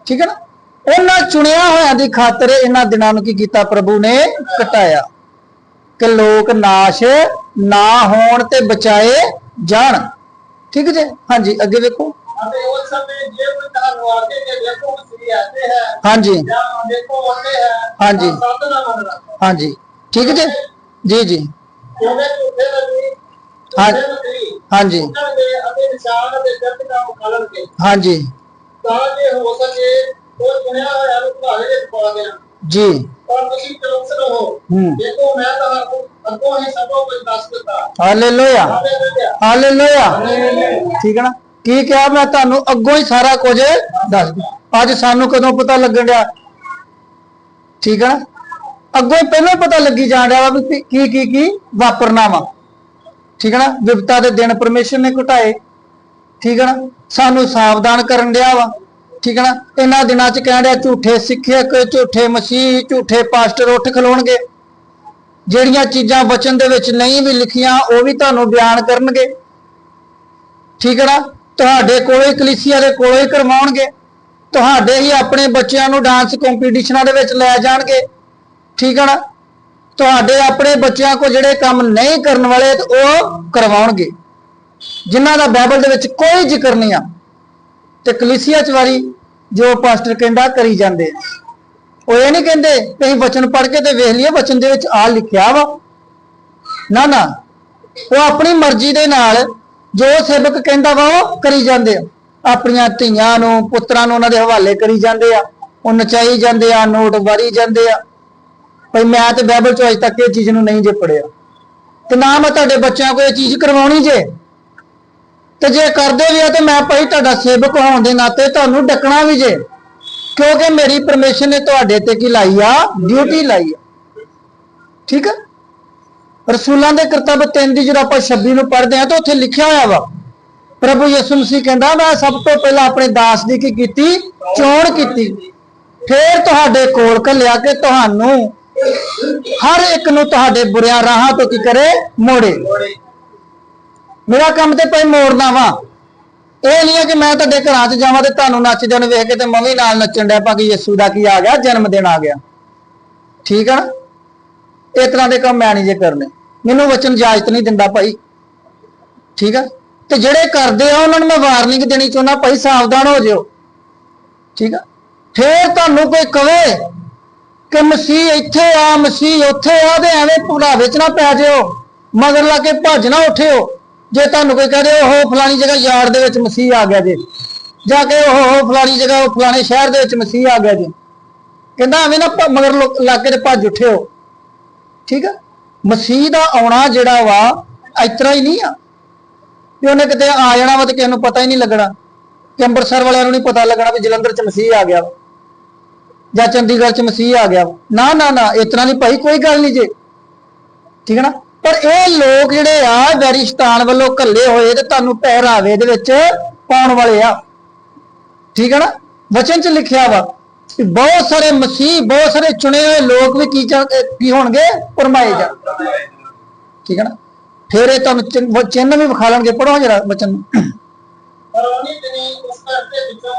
ਠੀਕ ਹੈ ਨਾ? ਉਹਨਾਂ ਚੁਣਿਆ ਹੋਇਆਂ ਦੀ ਖਾਤਰ ਇਹਨਾਂ ਦਿਨਾਂ ਨੂੰ ਕੀ ਕੀਤਾ ਪ੍ਰਭੂ ਨੇ? ਘਟਾਇਆ ਕਿ ਲੋਕ ਨਾਸ਼ ਨਾ ਹੋਣ ਤੇ ਬਚਾਏ ਜਾਣ। ਠੀਕ ਜੇ? ਹਾਂਜੀ, ਅੱਗੇ ਵੇਖੋ। ਅਤੇ ਉਸ ਸਮੇਂ ਜੇ ਕੋਈ ਤੁਹਾਨੂੰ ਆਖੇ ਕਿ ਦੇਖੋ ਮਸੀਹ ਆਤੇ ਹੈ ਹਾਂਜੀ। ਜਾਂ ਦੇਖੋ ਆਤੇ ਹੈ ਹਾਂਜੀ। ਤਾਂ ਸੱਤ ਨਾ ਮੰਨਣਾ ਹਾਂਜੀ। ਠੀਕ ਜੀ? ਜੀ ਜੀ। ਕਿਉਂਕਿ ਝੂਠੇ ਨਬੀ ਹਾਂ- ਝੂਠੇ ਨਬੀ ਹਾਂਜੀ। ਉੱਠਣਗੇ ਅਤੇ ਨਿਸ਼ਾਨ ਅਤੇ ਗਲਤ ਕੰਮ ਕਰਨਗੇ ਹਾਂਜੀ। ਤਾਂ ਜੇ ਹੋ ਸਕੇ ਉਹ ਚੁਣਿਆ ਹੋਇਆ ਨੂੰ ਭਾਵੇਂ ਵਿੱਚ ਪਾ ਦੇਣ। ਜੀ। ਪਰ ਤੁਸੀਂ ਚੌਕਸ ਰਹੋ। ਹੂੰ। ਦੇਖੋ ਮੈਂ ਤੁਹਾਨੂੰ ਅੱਗੋਂ ਹੀ ਸਭੋ ਕੁਝ ਦੱਸ ਦਿੱਤਾ। ਹਾਲੇਲੂਇਆ। ਹਾਲੇਲੂਇਆ। ਹਾਲੇਲੂਇਆ। ਠੀਕ ਹੈ ਨਾ? ਕੀ ਕਿਹਾ? ਮੈਂ ਤੁਹਾਨੂੰ ਅੱਗੋਂ ਹੀ ਸਾਰਾ ਕੁਝ ਦੱਸ ਅੱਜ ਸਾਨੂੰ ਕਦੋਂ ਪਤਾ ਲੱਗਣ ਡਿਆ? ਠੀਕ ਹੈ ਨਾ? ਅੱਗੋਂ ਹੀ ਪਹਿਲਾਂ ਪਤਾ ਲੱਗੀ ਜਾਣ ਡਿਆ ਵੀ ਕੀ ਕੀ ਕੀ ਵਾਪਰਨਾ ਵਾ। ਠੀਕ ਹੈ ਨਾ? ਵਿਪਤਾ ਦੇ ਦਿਨ ਪਰਮੇਸ਼ਰ ਨੇ ਘਟਾਏ। ਠੀਕ ਹੈ ਨਾ? ਸਾਨੂੰ ਸਾਵਧਾਨ ਕਰਨ ਡਿਆ ਵਾ। ਠੀਕ ਹੈ ਨਾ? ਇਹਨਾਂ ਦਿਨਾਂ ਚ ਕਹਿਣ ਡਿਆ, ਝੂਠੇ ਸਿੱਖਿਅਕ, ਝੂਠੇ ਮਸੀਹ, ਝੂਠੇ ਪਾਸਟਰ ਉੱਠ ਖਲੋਣਗੇ। ਜਿਹੜੀਆਂ ਚੀਜ਼ਾਂ ਵਚਨ ਦੇ ਵਿੱਚ ਨਹੀਂ ਵੀ ਲਿਖੀਆਂ, ਉਹ ਵੀ ਤੁਹਾਨੂੰ ਬਿਆਨ ਕਰਨਗੇ। ਠੀਕ ਹੈ ਨਾ? ਤੁਹਾਡੇ ਕੋਲੇ ਕਲੀਸਿਆ ਦੇ ਕੋਲੇ ਹੀ ਕਰਵਾਉਣਗੇ। ਤੁਹਾਡੇ ਹੀ ਆਪਣੇ ਬੱਚਿਆਂ ਨੂੰ ਡਾਂਸ ਕੰਪੀਟੀਸ਼ਨਾਂ ਦੇ ਵਿੱਚ ਲੈ ਜਾਣਗੇ। ਠੀਕ ਹੈ ਨਾ? ਤੁਹਾਡੇ ਆਪਣੇ ਬੱਚਿਆਂ ਕੋ ਜਿਹੜੇ ਕੰਮ ਨਹੀਂ ਕਰਨ ਵਾਲੇ ਉਹ ਕਰਵਾਉਣਗੇ। ਜਿਨ੍ਹਾਂ ਦਾ ਬਾਈਬਲ ਦੇ ਵਿੱਚ ਕੋਈ ਜ਼ਿਕਰ ਨਹੀਂ ਆ। ਤੇ ਕਲੀਸਿਆ ਚ ਵਾਰੀ ਜੋ ਪਾਸਟਰ ਕਹਿੰਦਾ ਕਰੀ ਜਾਂਦੇ ਆ। ਉਹ ਇਹ ਨਹੀਂ ਕਹਿੰਦੇ ਕਿ ਅਸੀਂ ਵਚਨ ਪੜ੍ਹ ਕੇ ਤੇ ਵੇਖ ਲਈਏ ਵਚਨ ਦੇ ਵਿੱਚ ਆ ਲਿਖਿਆ ਵਾ। ਨਾ ਨਾ। ਉਹ ਆਪਣੀ ਮਰਜ਼ੀ ਦੇ ਨਾਲ ਜੋ ਸੇਵਕ ਕਹਿੰਦਾ ਵਾ ਉਹ ਕਰੀ ਜਾਂਦੇ ਆ। ਆਪਣੀਆਂ ਧੀਆਂ ਨੂੰ, ਪੁੱਤਰਾਂ ਨੂੰ ਉਹਨਾਂ ਦੇ ਹਵਾਲੇ ਕਰੀ ਜਾਂਦੇ ਆ। ਉਹ ਨਚਾਈ ਜਾਂਦੇ ਆ, ਨੋਟ ਵਾਰੀ ਜਾਂਦੇ ਆ। ਭਈ ਮੈਂ ਤੇ ਬਾਈਬਲ ਚ ਅਜੇ ਤੱਕ ਇਹ ਚੀਜ਼ ਨੂੰ ਨਹੀਂ ਜੇ ਪੜਿਆ ਤੇ ਨਾ ਮੈਂ ਤੁਹਾਡੇ ਬੱਚਿਆਂ ਕੋਲ ਇਹ ਚੀਜ਼ ਕਰਵਾਉਣੀ ਜੇ। ਤੇ ਜੇ ਕਰਦੇ ਵੀ ਆ ਤੇ ਮੈਂ ਭਾਈ ਤੁਹਾਡਾ ਸੇਵਕ ਹੋਣ ਦੇ ਨਾਤੇ ਤੁਹਾਨੂੰ ਡੱਕਣਾ ਵੀ ਜੇ। ਕਿਉਂਕਿ ਮੇਰੀ ਪਰਮਿਸ਼ਨ ਨੇ ਤੁਹਾਡੇ ਤੇ ਕੀ ਲਾਈ ਆ? ਡਿਊਟੀ ਲਾਈ ਆ। ਠੀਕ ਹੈ ਰਸੂਲਾਂ ਦੇ ਕਰਤੱਵ 3 ਦੀ ਜਦੋਂ ਆਪਾਂ 26 ਨੂੰ ਪੜ੍ਹਦੇ ਹਾਂ ਤਾਂ ਉੱਥੇ ਲਿਖਿਆ ਹੋਇਆ ਵਾ। ਪ੍ਰਭੂ ਯਿਸੂ ਮਸੀਹ ਕਹਿੰਦਾ, ਮੈਂ ਸਭ ਤੋਂ ਪਹਿਲਾਂ ਆਪਣੇ ਦਾਸ ਦੀ ਕੀ ਕੀਤੀ? ਚੋਣ ਕੀਤੀ। ਫਿਰ ਤੁਹਾਡੇ ਕੋਲ ਘੱਲਿਆ ਕਿ ਤੁਹਾਨੂੰ ਹਰ ਇੱਕ ਨੂੰ ਤੁਹਾਡੇ ਬੁਰਿਆਂ ਰਾਹਾਂ ਤੋਂ ਕੀ ਕਰੇ? ਮੋੜੇ। ਮੇਰਾ ਕੰਮ ਤੇ ਭਾਈ ਮੋੜਨਾ ਵਾ। ਇਹ ਨਹੀਂ ਹੈ ਕਿ ਮੈਂ ਤੁਹਾਡੇ ਘਰਾਂ 'ਚ ਜਾਵਾਂ ਤੇ ਤੁਹਾਨੂੰ ਨੱਚਦੇ ਨੂੰ ਵੇਖ ਕੇ ਤੇ ਮੈਂ ਵੀ ਨਾਲ ਨੱਚਣ ਡਿਆ ਪਾ ਕਿ ਯਿਸੂ ਦਾ ਕੀ ਆ ਗਿਆ, ਜਨਮ ਦਿਨ ਆ ਗਿਆ। ਠੀਕ ਆ ਨਾ? ਇਸ ਤਰ੍ਹਾਂ ਦੇ ਕੰਮ ਮੈਂ ਨਹੀਂ ਜੇ ਕਰਨੇ। ਮੈਨੂੰ ਵਚਨ ਇਜਾਜ਼ਤ ਨਹੀਂ ਦਿੰਦਾ ਭਾਈ। ਠੀਕ ਆ? ਤੇ ਜਿਹੜੇ ਕਰਦੇ ਆ, ਉਹਨਾਂ ਨੂੰ ਮੈਂ ਵਾਰਨਿੰਗ ਦੇਣੀ ਚਾਹੁੰਦਾ ਭਾਈ, ਸਾਵਧਾਨ ਹੋ ਜਿਓ। ਠੀਕ ਆ? ਫੇਰ ਤੁਹਾਨੂੰ ਕੋਈ ਕਵੇ ਕਿ ਮਸੀਹ ਇੱਥੇ ਆ, ਮਸੀਹ ਉੱਥੇ ਆ ਤੇ ਐਵੇਂ ਭੁਲਾਵੇ ਵਿੱਚ ਨਾ ਪੈ ਜਿਓ। ਮਗਰ ਲਾ ਕੇ ਭੱਜ ਨਾ ਉੱਠਿਓ। ਜੇ ਤੁਹਾਨੂੰ ਕੋਈ ਕਹਦੇ ਉਹ ਫਲਾਣੀ ਜਗ੍ਹਾ ਯਾਰ ਦੇ ਵਿੱਚ ਮਸੀਹ ਆ ਗਿਆ ਜੇ। ਜਾ ਕੇ ਉਹ ਉਹ ਫਲਾਣੀ ਜਗ੍ਹਾ ਉਹ ਫਲਾਣੇ ਸ਼ਹਿਰ ਦੇ ਵਿੱਚ ਮਸੀਹ ਆ ਗਿਆ ਜੇ। ਕਹਿੰਦਾ ਐਵੇਂ ਨਾ ਮਗਰ ਲੋ- ਲਾ ਕੇ ਤੇ ਭੱਜ ਉੱਠਿਓ। ਠੀਕ ਆ? ਮਸੀਹ ਦਾ ਆਉਣਾ ਜਿਹੜਾ ਵਾ ਇਤਰਾ ਹੀ ਨਹੀਂ ਆ। ਵੀ ਉਹਨੇ ਕਿਤੇ ਆ ਜਾਣਾ ਵਾ ਤੇ ਕਿਸੇ ਨੂੰ ਪਤਾ ਹੀ ਨਹੀਂ ਲੱਗਣਾ। ਕਿ ਅੰਮ੍ਰਿਤਸਰ ਵਾਲਿਆਂ ਨੂੰ ਨਹੀਂ ਪਤਾ ਲੱਗਣਾ ਵੀ ਜਲੰਧਰ ਚ ਮਸੀਹ ਆ ਗਿਆ ਵਾ, ਜਾਂ ਚੰਡੀਗੜ੍ਹ ਚ ਮਸੀਹ ਆ ਗਿਆ ਵਾ। ਨਾ ਨਾ ਨਾ ਇਤਨਾ ਨਹੀਂ ਭਾਈ, ਕੋਈ ਗੱਲ ਨਹੀਂ ਜੇ। ਠੀਕ ਹੈ ਨਾ? ਪਰ ਇਹ ਲੋਕ ਜਿਹੜੇ ਆ, ਵੈਰਿਸ਼ਤਾਨ ਵੱਲੋਂ ਘੱਲੇ ਹੋਏ ਤੇ ਤੁਹਾਨੂੰ ਪਹਿਰਾਵੇ ਦੇ ਵਿੱਚ ਪਾਉਣ ਵਾਲੇ ਆ। ਠੀਕ ਹੈ ਨਾ? ਵਚਨ ਚ ਲਿਖਿਆ ਵਾ ਕਿ ਬਹੁਤ ਸਾਰੇ ਮਸੀਹ ਬਹੁਤ ਸਾਰੇ ਚੁਣੇ ਹੋਏ ਲੋਕ ਵੀ ਕੀ ਕੀ ਹੋਣਗੇ? ਪਰਮਾਏ ਜਾ ਠੀਕ ਹੈ ਨਾ? ਫਿਰ ਇਹ ਤੁਹਾਨੂੰ ਚਿੰਨ ਵ- ਵੀ ਵਿਖਾ ਲੈਣਗੇ ਪੜੋ ਜਰਾ ਦਿਨੀ ਉਸ ਵਿੱਚੋਂ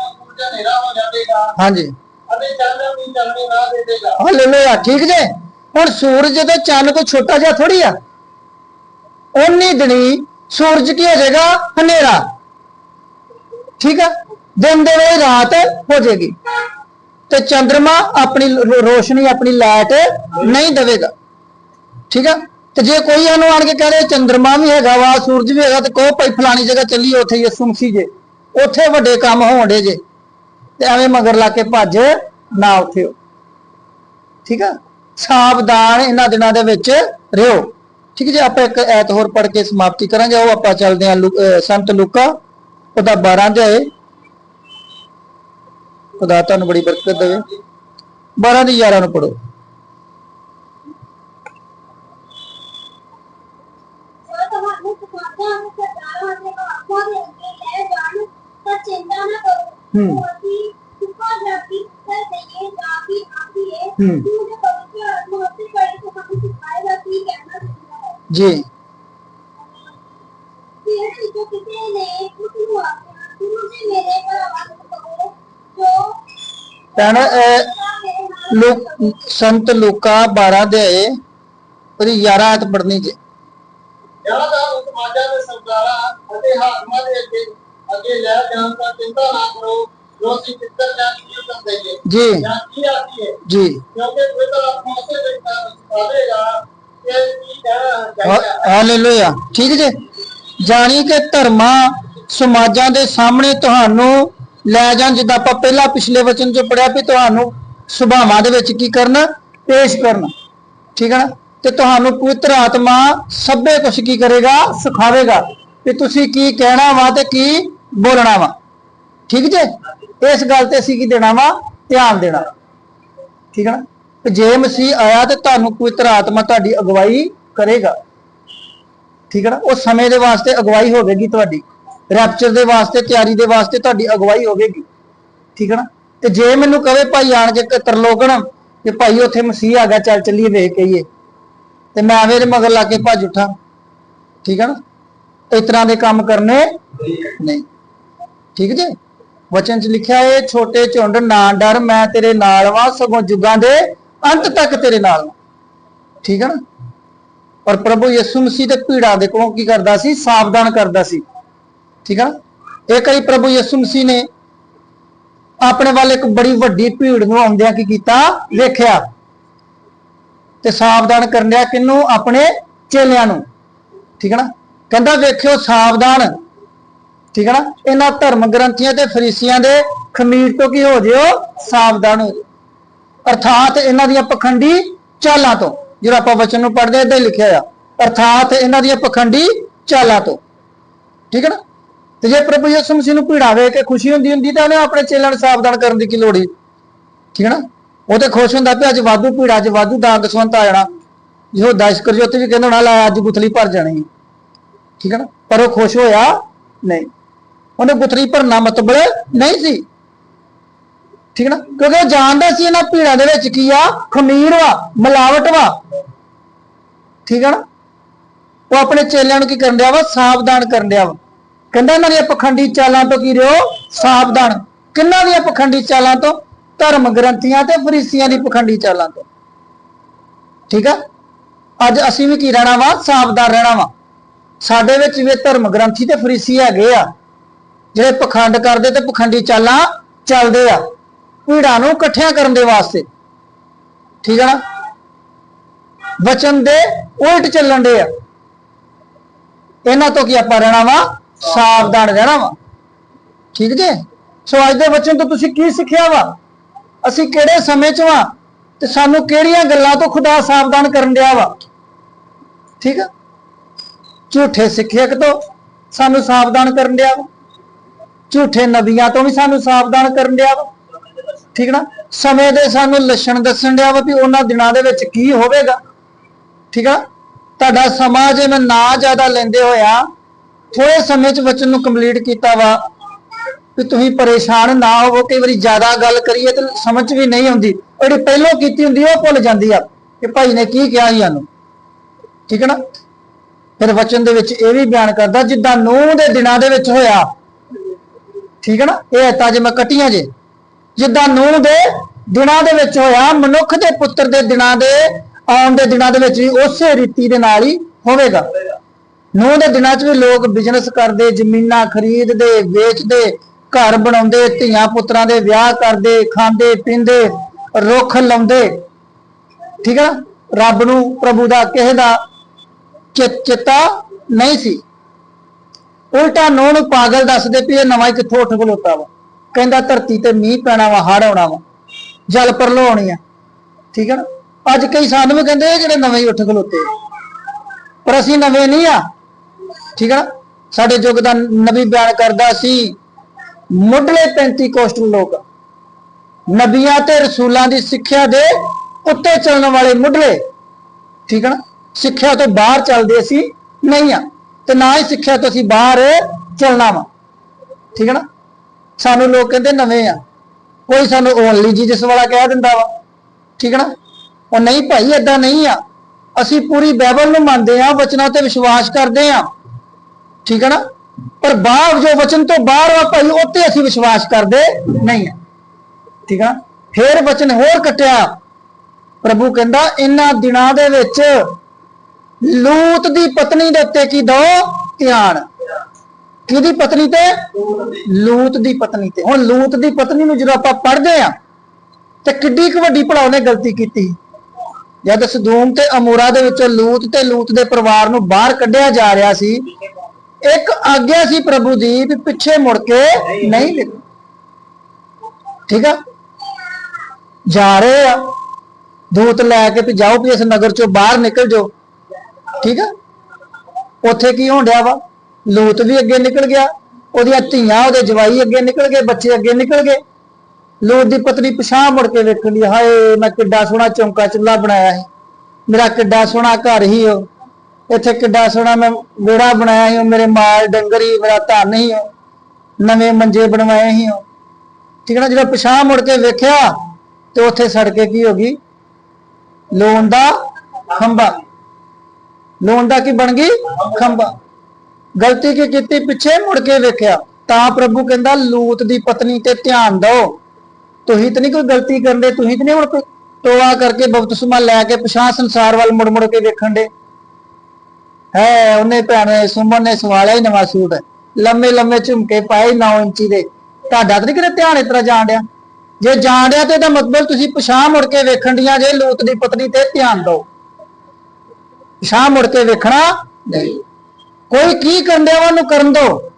ਹੋ ਜਾਵੇਗਾ ਹਾਂਜੀ। ਅਤੇ ਚੰਦ ਆਪਣੀ ਚਾਨਣੀ ਨਾ ਦੇ ਦੇਗਾ ਹਾਲੇਲੂਇਆ ਠੀਕ ਜੇ? ਹੁਣ ਸੂਰਜ ਤੇ ਚੰਨ ਕੋਈ ਛੋਟਾ ਜਿਹਾ ਥੋੜੀ ਆ? ਉਨੀ ਦਿਨੀ ਸੂਰਜ ਕੀ ਹੋ ਜਾਏਗਾ? ਹਨੇਰਾ। ਠੀਕ ਆ? ਦਿਨ ਦੇ ਵੇਲੇ ਰਾਤ ਹੋ ਜਾਏਗੀ। ਤੇ ਚੰ드ਰਮਾ ਆਪਣੀ ਰੋਸ਼ਨੀ, ਆਪਣੀ ਲਾਈਟ ਨਹੀਂ ਦੇਵੇਗਾ। ਠੀਕ ਆ? ਤੇ ਜੇ ਕੋਈ ਇਹਨੂੰ ਆਣ ਕੇ ਕਹੇ ਚੰ드ਰਮਾ ਵੀ ਹੈਗਾ ਵਾ, ਸੂਰਜ ਵੀ ਹੈਗਾ, ਤੇ ਕਹੋ ਭਾਈ ਫਲਾਣੀ ਜਗ੍ਹਾ ਚੱਲੀਏ, ਉੱਥੇ ਯਿਸੂ ਮਸੀਹ ਜੇ। ਉੱਥੇ ਵੱਡੇ ਕੰਮ ਹੋਣ ਡੇ ਜੇ। ਤੇ ਐਵੇਂ ਮਗਰ ਲਾ ਕੇ ਭੱਜ ਨਾ ਉੱਠਿਓ। ਠੀਕ ਆ? ਸਾਵਧਾਨ ਇਹਨਾਂ ਦਿਨਾਂ ਦੇ ਵਿੱਚ ਰਹੋ ਠੀਕ ਜੇ, ਆਪਾਂ ਇੱਕ ਐਤ ਹੋਰ ਪੜ੍ਹ ਕੇ ਸਮਾਪਤੀ ਕਰਾਂਗੇ, ਉਹ ਆਪਾਂ ਚੱਲਦੇ ਹਾਂ ਲੂ- ਸੰਤ ਲੂਕਾ, ਉਹਦਾ 12 ਜਾਏ ਖੁਦਾ ਤੁਹਾਨੂੰ ਬੜੀ ਬਰਕਤ ਦੇਵੇ। 12 ਦੀ 11 ਨੂੰ ਪੜੋ ਜੋ ਹੈ। ਜੋ। ਜੀ ਫਿਰ ਵਿੱਚੋਂ ਕਿਸੇ ਨੇ ਉਸ ਨੂੰ ਆਖਿਆ ਤੂੰ ਜੀ ਮੇਰੇ ਭਰਾਵਾਂ ਜੋ ਭੈਣ ਅਹ, ਮੇਰੇ ਨਾਲ ਲੂ ਸੰਤ ਲੂਕਾ 12 ਅਧਿਆਏ ਉਹਦੀ 11 ਆਇਤ ਪੜ੍ਹਨੀ ਜੀ। ਜਾਂ ਤਾਂ ਉਹ ਸਮਾਜਾਂ ਦੇ ਸਰਦਾਰਾਂ ਅਤੇ ਹਾਕਮਾਂ ਦੇ ਅੱਗੇ ਅੱਗੇ ਲੈ ਜਾਣ ਤਾਂ ਚਿੰਤਾ ਨਾ ਕਰੋ। ਜੋ ਅਸੀਂ ਕਿੱਧਰ ਜਾ ਕੇ ਕੀ ਕਰਦੇ ਜੀ। ਜੀ ਜਾਂ ਕੀ ਆਤੀ ਹੈ ਜੀ। ਕਿਉਂਕਿ ਕੋਈ ਤਾਂ ਆਪਾਂ ਉਸੇ ਦੇ ਕਿ ਕੀ ਹਾਲੇਲੂਇਆ। ਠੀਕ ਜੇ? ਜਾਣੀ ਕਿ ਧਰਮਾਂ ਸਮਾਜਾਂ ਦੇ ਸਾਹਮਣੇ ਤੁਹਾਨੂੰ ਲੈ ਜਾਣ, ਜਿੱਦਾਂ ਆਪਾਂ ਪਹਿਲਾਂ ਪਿਛਲੇ ਵਚਨ ਚ ਪੜਿਆ ਵੀ ਤੁਹਾਨੂੰ ਸੁਭਾਵਾਂ ਦੇ ਵਿੱਚ ਕੀ ਕਰਨਾ? ਪੇਸ਼ ਕਰਨਾ। ਠੀਕ ਹੈ ਨਾ? ਤੇ ਤੁਹਾਨੂੰ ਪਵਿੱਤਰ ਆਤਮਾ ਸਭੇ ਕੁਝ ਕੀ ਕਰੇਗਾ? ਸਿਖਾਵੇਗਾ। ਕਿ ਤੁਸੀਂ ਕੀ ਕਹਿਣਾ ਵਾ ਤੇ ਕੀ ਬੋਲਣਾ ਵਾ। ਠੀਕ ਜੇ? ਇਸ ਗੱਲ ਤੇ ਅਸੀਂ ਕੀ ਦੇਣਾ ਵਾ? ਧਿਆਨ ਦੇਣਾ। ਠੀਕ ਹੈ ਨਾ? ਤੇ ਜੇ ਮਸੀਹ ਆਇਆ ਤੇ ਤੁਹਾਨੂੰ ਪਵਿੱਤਰ ਆਤਮਾ ਤੁਹਾਡੀ ਅਗਵਾਈ ਕਰੇਗਾ। ਠੀਕ ਹੈ ਨਾ? ਉਹ ਸਮੇਂ ਦੇ ਵਾਸਤੇ ਅਗਵਾਈ ਹੋਵੇਗੀ ਤੁਹਾਡੀ। ਰੈਪਚਰ ਦੇ ਵਾਸਤੇ, ਤਿਆਰੀ ਦੇ ਵਾਸਤੇ ਤੁਹਾਡੀ ਅਗਵਾਈ ਹੋਵੇਗੀ। ਠੀਕ ਹੈ ਨਾ? ਤੇ ਜੇ ਮੈਨੂੰ ਕਵੇ ਭਾਈ ਆਣ ਕੇ ਤਰਲੋਕਣ ਕਿ ਭਾਈ ਉੱਥੇ ਮਸੀਹ ਆ ਗਿਆ, ਚੱਲ ਚੱਲੀਏ, ਵੇਖ ਕੇ ਆਈਏ। ਤੇ ਮੈਂ ਐਵੇਂ ਦੇ ਮਗਰ ਲਾ ਕੇ ਭੱਜ ਉਠਾਂ। ਠੀਕ ਹੈ ਨਾ? ਇਸ ਤਰ੍ਹਾਂ ਦੇ ਕੰਮ ਕਰਨੇ ਨਹੀਂ। ਠੀਕ ਜੇ? ਵਚਨ 'ਚ ਲਿਖਿਆ ਏ, ਛੋਟੇ ਝੁੰਡ ਨਾ ਡਰ, ਮੈਂ ਤੇਰੇ ਨਾਲ ਵਾਂ, ਸਗੋਂ ਜੁਗਾਂ ਦੇ ਅੰਤ ਤੱਕ ਤੇਰੇ ਨਾਲ ਠੀਕ ਹੈ ਨਾ? ਔਰ ਪ੍ਰਭੂ ਯਿਸੂ ਮਸੀਹ ਤੇ ਭੀੜਾਂ ਦੇ ਕੋਲੋਂ ਕੀ ਕਰਦਾ ਸੀ? ਸਾਵਧਾਨ ਕਰਦਾ ਸੀ। ਠੀਕ ਹੈ ਨਾ? ਇੱਕ ਵਾਰੀ ਪ੍ਰਭੂ ਯਿਸੂ ਮਸੀਹ ਨੇ ਆਪਣੇ ਵੱਲ ਇੱਕ ਬੜੀ ਵੱਡੀ ਭੀੜ ਨੂੰ ਆਉਂਦਿਆਂ ਕੀ ਕੀਤਾ? ਵੇਖਿਆ। ਤੇ ਸਾਵਧਾਨ ਕਰਨ ਲਿਆ ਕਿਨੂੰ ਆਪਣੇ ਚੇਲਿਆਂ ਨੂੰ। ਠੀਕ ਹੈ ਨਾ? ਕਹਿੰਦਾ ਵੇਖਿਓ ਸਾਵਧਾਨ। ਠੀਕ ਹੈ ਨਾ? ਇਹਨਾਂ ਧਰਮ ਗ੍ਰੰਥੀਆਂ ਤੇ ਫਰੀਸੀਆਂ ਦੇ ਖਮੀਰ ਤੋਂ ਕੀ ਹੋ ਜਿਓ? ਸਾਵਧਾਨ ਹੋ ਜਿਓ। ਅਰਥਾਤ ਇਹਨਾਂ ਦੀਆਂ ਪਖੰਡੀ ਚਾਲਾਂ ਤੋਂ। ਜਿਹੜਾ ਆਪਾਂ ਵਚਨ ਨੂੰ ਪੜ੍ਹਦੇ ਇਦਾਂ ਹੀ ਲਿਖਿਆ ਆ। ਅਰਥਾਤ ਇਹਨਾਂ ਦੀਆਂ ਪਖੰਡੀ ਚਾਲਾਂ ਤੋਂ। ਠੀਕ ਹੈ ਨਾ? ਤੇ ਜੇ ਪ੍ਰਭੂ ਯਿਸੂ ਮਸੀਹ ਨੂੰ ਭਿੜਾਵੇ ਕੇ ਖੁਸ਼ੀ ਹੁੰਦੀ ਹੁੰਦੀ ਤਾਂ ਉਹਨੇ ਆਪਣੇ ਚੇਲਿਆਂ ਨੂੰ ਸਾਵਧਾਨ ਕਰਨ ਦੀ ਕੀ ਲੋੜ ਸੀ? ਠੀਕ ਹੈ ਨਾ? ਉਹ ਤੇ ਖੁਸ਼ ਹੁੰਦਾ ਵੀ ਅੱਜ ਵਾਧੂ ਭੀੜਾ, ਅੱਜ ਵਾਧੂ ਦਾਨ ਦਸਵੰਤ ਆ ਜਾਣਾ। ਜਿਹੋ ਦਸ਼ਕਰ ਜੋਤੀ ਵੀ ਕਹਿੰਦਾ ਹੋਣਾ, ਲੈ, ਅੱਜ ਗੁਥਲੀ ਭਰ ਜਾਣੀ ਠੀਕ ਹੈ ਨਾ? ਪਰ ਉਹ ਖੁਸ਼ ਹੋਇਆ ਨਹੀਂ। ਉਹਨੇ ਗੁਥਲੀ ਭਰਨਾ ਮਤਲਬ ਨਹੀਂ ਸੀ। ਠੀਕ ਨਾ? ਕਿਉਂਕਿ ਉਹ ਜਾਣਦਾ ਸੀ ਇਹਨਾਂ ਭੀੜਾਂ ਦੇ ਵਿੱਚ ਕੀ ਆ? ਖਮੀਰ ਵਾ, ਮਿਲਾਵਟ ਵਾ। ਠੀਕ ਹੈ ਨਾ? ਉਹ ਆਪਣੇ ਚੇਲਿਆਂ ਨੂੰ ਕੀ ਕਰਨ ਦਿਆ ਵਾ? ਸਾਵਧਾਨ ਕਰਨ ਦਿਆ ਵਾ। ਕਹਿੰਦਾ ਇਹਨਾਂ ਦੀਆਂ ਪਖੰਡੀ ਚਾਲਾਂ ਤੋਂ ਕੀ ਰਿਓ? ਸਾਵਧਾਨ। ਕਿੰਨਾਂ ਦੀਆਂ ਪਖੰਡੀ ਚਾਲਾਂ ਤੋਂ? ਧਰਮ ਗ੍ਰੰਥੀਆਂ ਤੇ ਫਰੀਸੀਆਂ ਦੀ ਪਖੰਡੀ ਚਾਲਾਂ ਤੋਂ। ਠੀਕ ਆ? ਅੱਜ ਅਸੀਂ ਵੀ ਕੀ ਰਹਿਣਾ ਵਾ? ਸਾਵਧਾਨ ਰਹਿਣਾ ਵਾ। ਸਾਡੇ ਵਿੱਚ ਵੀ ਧਰਮ ਗ੍ਰੰਥੀ ਤੇ ਫਰੀਸੀ ਹੈਗੇ ਆ। ਜਿਹੜੇ ਪਖੰਡ ਕਰਦੇ ਤੇ ਪਖੰਡੀ ਚਾਲਾਂ ਚੱਲਦੇ ਆ। ਭੀੜਾਂ ਨੂੰ ਇਕੱਠਿਆਂ ਕਰਨ ਦੇ ਵਾਸਤੇ। ਠੀਕ ਹੈ ਨਾ? ਵਚਨ ਦੇ ਉਲਟ ਚੱਲਣ ਦੇ ਆ। ਇਹਨਾਂ ਤੋਂ ਕੀ ਆਪਾਂ ਰਹਿਣਾ ਵਾ? ਸਾਵਧਾਨ ਰਹਿਣਾ ਵਾ। ਠੀਕ ਜੇ? ਸੋ ਅੱਜ ਦੇ ਵਚਨ ਤੋਂ ਤੁਸੀਂ ਕੀ ਸਿੱਖਿਆ ਵਾ? ਅਸੀਂ ਕਿਹੜੇ ਸਮੇਂ 'ਚ ਵਾਂ ਤੇ ਸਾਨੂੰ ਕਿਹੜੀਆਂ ਗੱਲਾਂ ਤੋਂ ਖੁਦਾ ਸਾਵਧਾਨ ਕਰਨ ਦਿਆ ਵਾ? ਠੀਕ ਆ? ਝੂਠੇ ਸਿੱਖਿਅਕ ਤੋਂ ਸਾਨੂੰ ਸਾਵਧਾਨ ਕਰਨ ਦਿਆ ਵਾ। ਝੂਠੇ ਨਬੀਆਂ ਤੋਂ ਵੀ ਸਾਨੂੰ ਸਾਵਧਾਨ ਕਰਨ ਦਿਆ ਵਾ। ਠੀਕ ਨਾ? ਸਮੇਂ ਦੇ ਸਾਨੂੰ ਲੱਛਣ ਦੱਸਣ ਦਿਆ ਵਾ ਵੀ ਉਹਨਾਂ ਦਿਨਾਂ ਦੇ ਵਿੱਚ ਕੀ ਹੋਵੇਗਾ। ਠੀਕ ਆ? ਤੁਹਾਡਾ ਸਮਾਂ ਜੇ ਮੈਂ ਨਾ ਜ਼ਿਆਦਾ ਲੈਂਦੇ ਹੋਇਆ ਥੋੜੇ ਸਮੇਂ ਚ ਵਚਨ ਨੂੰ ਕੰਪਲੀਟ ਕੀਤਾ ਵਾ, ਵੀ ਤੁਸੀਂ ਪਰੇਸ਼ਾਨ ਨਾ ਹੋਵੋ, ਕਈ ਵਾਰੀ ਜ਼ਿਆਦਾ ਗੱਲ ਕਰੀਏ ਤੇ ਸਮਝ ਵੀ ਨਹੀਂ ਆਉਂਦੀ। ਜਿਹੜੀ ਪਹਿਲਾਂ ਕੀਤੀ ਹੁੰਦੀ ਉਹ ਭੁੱਲ ਜਾਂਦੀ ਆ ਕਿ ਭਾਈ ਨੇ ਕੀ ਕਿਹਾ ਸੀ ਸਾਨੂੰ। ਠੀਕ ਹੈ ਨਾ? ਫਿਰ ਵਚਨ ਦੇ ਵਿੱਚ ਇਹ ਵੀ ਬਿਆਨ ਕਰਦਾ, ਜਿੱਦਾਂ ਨੂਹ ਦੇ ਦਿਨਾਂ ਦੇ ਵਿੱਚ ਹੋਇਆ, ਠੀਕ ਹੈ ਨਾ? ਇਹ ਤਾਂ ਜੇ ਮੈਂ ਕੱਟੀਆਂ ਜੇ। ਜਿੱਦਾਂ ਨੂਹ ਦੇ ਦਿਨਾਂ ਦੇ ਵਿੱਚ ਹੋਇਆ, ਮਨੁੱਖ ਦੇ ਪੁੱਤਰ ਦੇ ਦਿਨਾਂ ਦੇ, ਆਉਣ ਦੇ ਦਿਨਾਂ ਦੇ ਵਿੱਚ ਵੀ ਉਸੇ ਰੀਤੀ ਦੇ ਨਾਲ ਹੀ ਹੋਵੇਗਾ। ਨੂਹ ਦੇ ਦਿਨਾਂ 'ਚ ਵੀ ਲੋਕ ਬਿਜ਼ਨਸ ਕਰਦੇ, ਜ਼ਮੀਨਾਂ ਖਰੀਦਦੇ, ਵੇਚਦੇ, ਘਰ ਬਣਾਉਂਦੇ, ਧੀਆਂ ਪੁੱਤਰਾਂ ਦੇ ਵਿਆਹ ਕਰਦੇ, ਖਾਂਦੇ, ਪੀਂਦੇ, ਰੁੱਖ ਲਾਉਂਦੇ। ਠੀਕ ਹੈ ਨਾ? ਰੱਬ ਨੂੰ ਪ੍ਰਭੂ ਦਾ ਕਿਸੇ ਦਾ ਚਿ- ਚਿੱਤਾ ਨਹੀਂ ਸੀ। ਉਲਟਾ ਨੂੰਹ ਨੂੰ ਪਾਗਲ ਦੱਸਦੇ ਵੀ ਇਹ ਨਵਾਂ ਹੀ ਕਿੱਥੋਂ ਉੱਠ ਖਲੋਤਾ ਵਾ। ਕਹਿੰਦਾ ਧਰਤੀ ਤੇ ਮੀਂਹ ਪੈਣਾ ਵਾ ਹੜ ਆਉਣਾ ਵਾ, ਜਲ ਪ੍ਰਲੋਹਣੀ ਆ। ਠੀਕ ਹੈ ਨਾ? ਅੱਜ ਕਈ ਸਾਨੂੰ ਵੀ ਕਹਿੰਦੇ ਇਹ ਜਿਹੜੇ ਨਵੇਂ ਹੀ ਉੱਠ ਖਲੋਤੇ ਪਰ ਅਸੀਂ ਨਵੇਂ ਨਹੀਂ ਆ। ਠੀਕ ਹੈ ਨਾ? ਸਾਡੇ ਯੁੱਗ ਦਾ ਨਬੀ ਬਿਆਨ ਕਰਦਾ ਸੀ, ਮੁੱਢਲੇ 35 ਕੋਸਟਲ ਲੋਕ ਨਬੀਆਂ ਤੇ ਰਸੂਲਾਂ ਦੀ ਸਿੱਖਿਆ ਦੇ ਉੱਤੇ ਚੱਲਣ ਵਾਲੇ ਮੁੱਢਲੇ, ਠੀਕ ਹੈ ਨਾ? ਸਿੱਖਿਆ ਤੋਂ ਬਾਹਰ ਚੱਲਦੇ ਅਸੀਂ ਨਹੀਂ ਆ। ਤੇ ਨਾ ਹੀ ਸਿੱਖਿਆ ਤੋਂ ਅਸੀਂ ਬਾਹਰ ਚੱਲਣਾ ਵਾ। ਠੀਕ ਹੈ ਨਾ? ਸਾਨੂੰ ਲੋਕ ਕਹਿੰਦੇ ਨਵੇਂ ਆ। ਕੋਈ ਸਾਨੂੰ ਓਨਲੀ ਜੀਸਸ ਵਾਲਾ ਕਹਿ ਦਿੰਦਾ ਵਾ। ਠੀਕ ਹੈ ਨਾ? ਉਹ ਨਹੀਂ ਭਾਈ, ਏਦਾਂ ਨਹੀਂ ਆ। ਅਸੀਂ ਪੂਰੀ ਬਾਈਬਲ ਨੂੰ ਮੰਨਦੇ ਆ, ਵਚਨਾਂ ਤੇ ਵਿਸ਼ਵਾਸ ਕਰਦੇ ਆ। ਠੀਕ ਹੈ ਨਾ? ਪਰ ਬਾਹਰ ਜੋ ਵਚਨ ਤੋਂ ਬਾਹਰ ਆ ਭਾਈ ਉੱਤੇ ਅਸੀਂ ਵਿਸ਼ਵਾਸ ਕਰਦੇ ਨਹੀਂ ਆ। ਠੀਕ ਆ? ਫੇਰ ਵਚਨ ਹੋਰ ਕੱਟਿਆ। ਪ੍ਰਭੂ ਕਹਿੰਦਾ ਇਹਨਾਂ ਦਿਨਾਂ ਦੇ ਵਿੱਚ ਲੂਤ ਦੀ ਪਤਨੀ ਦੇ ਉੱਤੇ ਕੀ ਦੋ? ਧਿਆਨ। ਕਿਹਦੀ ਪਤਨੀ ਤੇ? ਲੂਤ ਦੀ ਪਤਨੀ ਤੇ। ਹੁਣ ਲੂਤ ਦੀ ਪਤਨੀ ਨੂੰ ਜਦੋਂ ਆਪਾਂ ਪੜ੍ਹਦੇ ਆ, ਤੇ ਕਿੱਡੀ ਕੁ ਵੱਡੀ ਭਲਾ ਉਹਨੇ ਗਲਤੀ ਕੀਤੀ। ਜਦ ਸਦੂਮ ਤੇ ਅਮੋਰਾ ਦੇ ਵਿੱਚੋਂ ਲੂਤ ਤੇ ਲੂਤ ਦੇ ਪਰਿਵਾਰ ਨੂੰ ਬਾਹਰ ਕੱਢਿਆ ਜਾ ਰਿਹਾ ਸੀ ਇੱਕ ਆਗਿਆ ਸੀ ਪ੍ਰਭੂ ਦੀ ਵੀ ਪਿੱਛੇ ਮੁੜ ਕੇ ਨਹੀਂ। ਦੇਖੋ ਠੀਕ ਆ? ਜਾ ਰਹੇ ਆ। ਦੂਤ ਲੈ ਕੇ ਵੀ ਜਾਓ ਵੀ ਇਸ ਨਗਰ ਚੋਂ ਬਾਹਰ ਨਿਕਲ ਜਾਓ। ਠੀਕ ਆ? ਉੱਥੇ ਕੀ ਹੋਣ ਡਿਆ ਵਾ? ਲੂਤ ਵੀ ਅੱਗੇ ਨਿਕਲ ਗਿਆ। ਉਹਦੀਆਂ ਧੀਆਂ ਉਹਦੇ ਜਵਾਈ ਅੱਗੇ ਨਿਕਲ ਗਏ ਬੱਚੇ ਅੱਗੇ ਨਿਕਲ ਗਏ। ਲੂਤ ਦੀ ਪਤਨੀ ਪਛਾਣ ਮੁੜ ਕੇ ਵੇਖਣ ਦੀ ਹਾਏ ਮੈਂ ਕਿੱਡਾ ਸੋਹਣਾ ਚੌਂਕਾ ਚੁੱਲਾ ਬਣਾਇਆ ਸੀ। ਮੇਰਾ ਕਿੱਡਾ ਸੋਹਣਾ ਘਰ ਹੀ ਉਹ। ਇੱਥੇ ਕਿੱਡਾ ਸੋਹਣਾ ਮੈਂ ਵਿਹੜਾ ਬਣਾਇਆ ਸੀ ਉਹ ਮੇਰੇ ਮਾਲ ਡੰਗਰ ਹੀ, ਮੇਰਾ ਧਨ ਹੀ ਹੋ ਨਵੇਂ ਮੰਜੇ ਬਣਵਾਏ ਹੀ ਹੋ ਠੀਕ ਹੈ ਨਾ, ਜਦੋਂ ਪਛਾਣ ਮੁੜ ਕੇ ਵੇਖਿਆ, ਤੇ ਉੱਥੇ ਸੜਕੇ ਕੀ ਹੋ ਗਈ? ਲੋਨ ਦਾ ਖੰਭਾ। ਲੋਨ ਦਾ ਕੀ ਬਣ ਗਈ? ਖੰਭਾ। ਗਲਤੀ ਕੀ ਕੀਤੀ? ਪਿੱਛੇ ਮੁੜ ਕੇ ਵੇਖਿਆ। ਤਾਂ ਪ੍ਰਭੂ ਕਹਿੰਦਾ, ਲੂਤ ਦੀ ਪਤਨੀ ਤੇ ਧਿਆਨ ਦਿਓ। ਤੁਸੀਂ ਤਾਂ ਨਹੀਂ ਕੋਈ ਗਲਤੀ ਕਰਦੇ ਤੁਸੀਂ ਤਾਂ ਨਹੀਂ ਹੁਣ ਕੋਈ ਟੋਆ ਕਰਕੇ ਬਪਤਿਸਮਾ ਲੈ ਕੇ ਪਛਾਣ ਸੰਸਾਰ ਵੱਲ ਮੁੜ ਮੁੜ ਕੇ ਵੇਖਣ ਦੇ। ਹੈ, ਉਹਨੇ ਭੈਣ ਸੁਮਨ ਨੇ ਸਵਾਲਿਆ ਹੀ ਨਵਾਂ ਸੂਟ। ਲੰਮੇ ਲੰਮੇ ਝੁਮਕੇ ਪਾਏ 9 ਇੰਚੀ ਦੇ। ਤੁਹਾਡਾ ਤਾਂ ਨਹੀਂ ਕਿਤੇ ਧਿਆਨ ਇਸ ਤਰ੍ਹਾਂ ਜਾਣ ਡਿਆ? ਜੇ ਜਾਣ ਡਿਆ ਤੇ ਇਹਦਾ ਮਤਲਬ ਤੁਸੀਂ ਪਛਾਣ ਮੁੜ ਕੇ ਵੇਖਣ ਦੀਆਂ ਜੇ ਲੂਤ ਦੀ ਪਤਨੀ ਤੇ ਧਿਆਨ ਦਿਓ। ਪਛਾਣ ਮੁੜ ਕੇ ਵੇਖਣਾ ਨਹੀਂ। ਕੋਈ ਕੀ ਕਰਨ ਡਿਆ ਉਹਨੂੰ ਕਰਨ ਦਿਓ?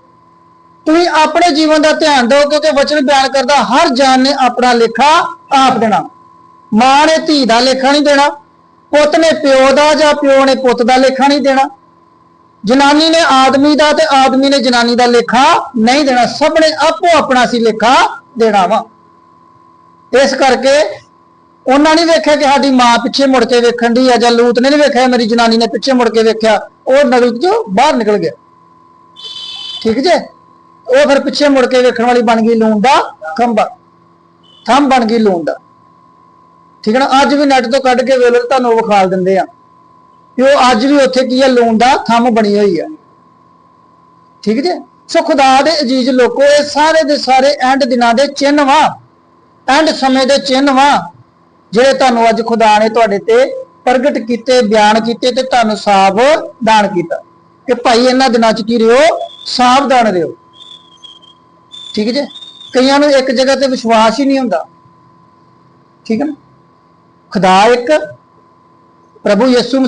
ਤੁਸੀਂ ਆਪਣੇ ਜੀਵਨ ਦਾ ਧਿਆਨ ਦਿਓ ਕਿਉਂਕਿ ਵਚਨ ਬਿਆਨ ਕਰਦਾ, ਹਰ ਜਾਨ ਨੇ ਆਪਣਾ ਲੇਖਾ ਆਪ ਦੇਣਾ। ਮਾਂ ਨੇ ਧੀ ਦਾ ਲੇਖਾ ਨਹੀਂ ਦੇਣਾ। ਪੁੱਤ ਨੇ ਪਿਓ ਦਾ ਜਾਂ ਪਿਓ ਨੇ ਪੁੱਤ ਦਾ ਲੇਖਾ ਨਹੀਂ ਦੇਣਾ। ਜਨਾਨੀ ਨੇ ਆਦਮੀ ਦਾ ਤੇ ਆਦਮੀ ਨੇ ਜਨਾਨੀ ਦਾ ਲੇਖਾ ਨਹੀਂ ਦੇਣਾ, ਸਭ ਨੇ ਆਪੋ ਆਪਣਾ ਸੀ ਲੇਖਾ ਦੇਣਾ ਵਾ। ਇਸ ਕਰਕੇ ਉਹਨਾਂ ਨੇ ਵੇਖਿਆ ਕਿ ਸਾਡੀ ਮਾਂ ਪਿੱਛੇ ਮੁੜ ਕੇ ਵੇਖਣ ਦੀ ਆ ਜਾਂ ਲੂਤ ਨੇ ਨਹੀਂ ਵੇਖਿਆ, ਮੇਰੀ ਜਨਾਨੀ ਨੇ ਪਿੱਛੇ ਮੁੜ ਕੇ ਵੇਖਿਆ, ਉਹ ਨਗਰ ਚੋਂ ਬਾਹਰ ਨਿਕਲ ਗਿਆ। ਠੀਕ ਜੇ? ਉਹ ਫਿਰ ਪਿੱਛੇ ਮੁੜ ਕੇ ਵੇਖਣ ਵਾਲੀ ਬਣ ਗਈ ਲੂਣ ਦਾ ਖੰਭਾ। ਥੰਮ ਬਣ ਗਈ ਲੂਣ ਦਾ ਠੀਕ ਹੈ ਨਾ? ਅੱਜ ਵੀ ਨੈਟ ਤੋਂ ਕੱਢ ਕੇ ਵੇਲੇ ਤੁਹਾਨੂੰ ਵਿਖਾਲ ਦਿੰਦੇ ਆ। ਕਿ ਉਹ ਅੱਜ ਵੀ ਉੱਥੇ ਕੀ ਹੈ ਲੂਣ ਦਾ ਥੰਮ ਬਣੀ ਹੋਈ ਹੈ ਠੀਕ ਜੇ? ਸੋ ਖੁਦਾ ਦੇ ਅਜੀਜ਼ ਲੋਕੋ, ਇਹ ਸਾਰੇ ਦੇ ਸਾਰੇ ਐਂਡ ਦਿਨਾਂ ਦੇ ਚਿੰਨ੍ਹ ਵਾ। ਐਂਡ ਸਮੇਂ ਦੇ ਚਿੰਨ੍ਹ ਵਾ, ਜਿਹੜੇ ਤੁਹਾਨੂੰ ਅੱਜ ਖੁਦਾ ਨੇ ਤੁਹਾਡੇ ਤੇ ਪ੍ਰਗਟ ਕੀਤੇ, ਬਿਆਨ ਕੀਤੇ ਤੇ ਤੁਹਾਨੂੰ ਸਾਵਧਾਨ ਕੀਤਾ। ਕਿ ਭਾਈ ਇਹਨਾਂ ਦਿਨਾਂ ਚ ਕੀ ਰਿਓ ਸਾਵਧਾਨ ਰਿਓ ਠੀਕ ਜੇ? ਕਈਆਂ ਨੂੰ ਇੱਕ ਜਗ੍ਹਾ ਤੇ ਵਿਸ਼ਵਾਸ ਹੀ ਨਹੀਂ ਹੁੰਦਾ। ਠੀਕ ਹੈ ਨਾ? ਖੁਦਾ ਇੱਕ, ਪ੍ਰਭੂ ਯਿਸੂ